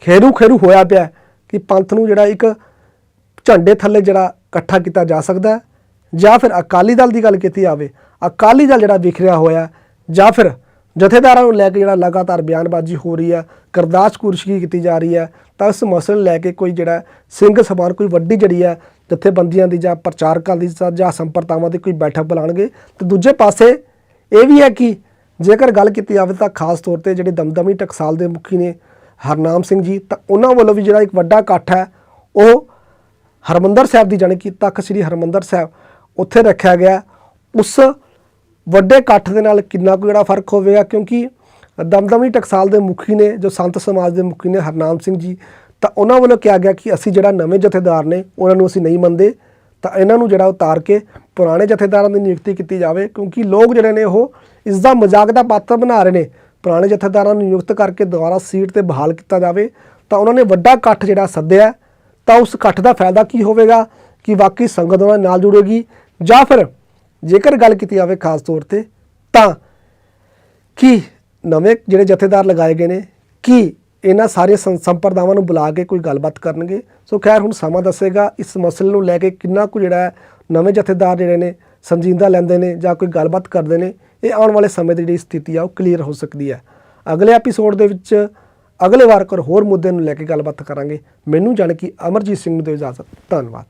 ਖੇਰੂ ਖੇਰੂ ਹੋਇਆ ਪਿਆ ਕਿ ਪੰਥ ਨੂੰ ਜਿਹੜਾ ਇੱਕ ਝੰਡੇ ਥੱਲੇ ਜਿਹੜਾ ਇਕੱਠਾ ਕੀਤਾ ਜਾ ਸਕਦਾ ਹੈ, ਜਾਂ ਫਿਰ ਅਕਾਲੀ ਦਲ ਦੀ ਗੱਲ ਕੀਤੀ ਜਾਵੇ, ਅਕਾਲੀ ਦਲ ਜਿਹੜਾ ਵਿਖਰਿਆ ਹੋਇਆ ਜਾਂ ਫਿਰ ਜਥੇਦਾਰਾਂ ਨੂੰ ਲੈ ਕੇ ਜਿਹੜਾ ਲਗਾਤਾਰ ਬਿਆਨਬਾਜ਼ੀ ਹੋ ਰਹੀ ਹੈ ਕਰਦਾਸ ਕੁਰਸ਼ੀ ਕੀਤੀ ਜਾ ਰਹੀ ਹੈ, ਤਾਂ ਇਸ ਮਸਲੇ ਨੂੰ ਲੈ ਕੇ ਕੋਈ ਜਿਹੜਾ ਸਿੰਘ ਸਮਾਨ ਕੋਈ ਵੱਡੀ ਜਿਹੜੀ ਹੈ ਜਥੇਬੰਦੀਆਂ ਦੀ ਜਾਂ ਪ੍ਰਚਾਰਕਾਂ ਦੀ ਜਾਂ- ਜਾਂ ਸੰਪਰਦਾਵਾਂ ਦੀ ਕੋਈ ਬੈਠਕ ਬੁਲਾਣਗੇ ਤੇ ਦੂਜੇ ਪਾਸੇ ਇਹ ਵੀ ਹੈ ਕਿ ਜੇਕਰ ਗੱਲ ਕੀਤੀ ਜਾਵੇ ਤਾਂ ਖਾਸ ਤੌਰ ਤੇ ਜਿਹੜੇ ਦਮਦਮੀ ਟਕਸਾਲ ਦੇ ਮੁਖੀ ਨੇ ਹਰਨਾਮ ਸਿੰਘ ਜੀ, ਤਾਂ ਉਹਨਾਂ ਵੱਲੋਂ ਵੀ ਜਿਹੜਾ ਇੱਕ ਵੱਡਾ ਇਕੱਠ ਹੈ, ਉਹ ਹਰਮੰਦਰ ਸਾਹਿਬ ਦੀ ਜਾਣੀ ਕਿ ਤਖਤ ਸ੍ਰੀ ਹਰਮੰਦਰ ਸਾਹਿਬ ਉੱਥੇ ਰੱਖਿਆ ਗਿਆ ਉਸ ਵੱਡੇ ਇਕੱਠ ਦੇ ਨਾਲ ਕਿੰਨਾ ਕੁ ਜਿਹੜਾ ਫ਼ਰਕ ਹੋਵੇਗਾ? ਕਿਉਂਕਿ ਦਮਦਮੀ ਟਕਸਾਲ ਦੇ ਮੁਖੀ ਨੇ, ਜੋ ਸੰਤ ਸਮਾਜ ਦੇ ਮੁਖੀ ਨੇ ਹਰਨਾਮ ਸਿੰਘ ਜੀ, ਤਾਂ ਉਹਨਾਂ ਵੱਲੋਂ ਕਿਹਾ ਗਿਆ ਕਿ ਅਸੀਂ ਜਿਹੜਾ ਨਵੇਂ ਜਥੇਦਾਰ ਨੇ, ਉਹਨਾਂ ਨੂੰ ਅਸੀਂ ਨਹੀਂ ਮੰਨਦੇ। ਤਾਂ ਇਹਨਾਂ ਨੂੰ ਜਿਹੜਾ ਉਤਾਰ ਕੇ ਪੁਰਾਣੇ ਜਥੇਦਾਰਾਂ ਦੀ ਨਿਯੁਕਤੀ ਕੀਤੀ ਜਾਵੇ, ਕਿਉਂਕਿ ਲੋਕ ਜਿਹੜੇ ਨੇ ਉਹ ਇਸ ਦਾ ਮਜ਼ਾਕ ਦਾ ਪਾਤਰ ਬਣਾ ਰਹੇ ਨੇ। ਪੁਰਾਣੇ ਜਥੇਦਾਰਾਂ ਨੂੰ ਨਿਯੁਕਤ ਕਰਕੇ ਦੁਬਾਰਾ ਸੀਟ ਤੇ ਬਹਾਲ ਕੀਤਾ ਜਾਵੇ, ਤਾਂ ਉਹਨਾਂ ਨੇ ਵੱਡਾ ਇਕੱਠ ਜਿਹੜਾ ਸੱਦਿਆ ਤਾਂ ਉਸ ਇਕੱਠ ਦਾ ਫਾਇਦਾ ਕੀ ਹੋਵੇਗਾ, ਕਿ ਵਾਕਈ ਸੰਗਤ ਉਹਨਾਂ ਨਾਲ ਜੁੜੇਗੀ, ਜਾਂ ਫਿਰ ਜੇਕਰ ਗੱਲ ਕੀਤੀ ਜਾਵੇ ਖਾਸ ਤੌਰ ਤੇ, ਤਾਂ ਕੀ ਨਵੇਂ ਜਿਹੜੇ ਜਥੇਦਾਰ ਲਗਾਏ ਗਏ ਨੇ, ਕੀ ਇਹਨਾਂ ਸਾਰੇ ਸੰਪਰਦਾਵਾਂ ਨੂੰ ਬੁਲਾ ਕੇ ਕੋਈ ਗੱਲਬਾਤ ਕਰਨਗੇ? ਸੋ ਖੈਰ, ਹੁਣ ਸਮਾਂ ਦੱਸੇਗਾ ਇਸ ਮਸਲੇ ਨੂੰ ਲੈ ਕੇ ਕਿੰਨਾ ਕੁ ਜਿਹੜਾ ਨਵੇਂ ਜਥੇਦਾਰ ਜਿਹੜੇ ਨੇ, ਸੰਜੀਦਾ ਲੈਂਦੇ ਨੇ ਜਾਂ ਕੋਈ ਗੱਲਬਾਤ ਕਰਦੇ ਨੇ। ਇਹ ਆਉਣ ਵਾਲੇ ਸਮੇਂ ਦੀ ਜਿਹੜੀ ਸਥਿਤੀ ਆ ਉਹ ਕਲੀਅਰ ਹੋ ਸਕਦੀ ਹੈ ਅਗਲੇ ਐਪੀਸੋਡ ਦੇ ਵਿੱਚ ਅਗਲੇ ਵਾਰ ਕਰ ਹੋਰ ਮੁੱਦੇ ਨੂੰ ਲੈ ਕੇ ਗੱਲਬਾਤ ਕਰਾਂਗੇ ਮੈਨੂੰ ਜਾਣ ਕਿ ਅਮਰਜੀਤ ਸਿੰਘ ਨੂੰ ਦਿਓ ਇਜਾਜ਼ਤ ਧੰਨਵਾਦ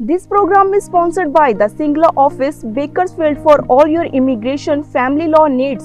This program is sponsored by the Singla office, Bakersfield for all your immigration family law needs.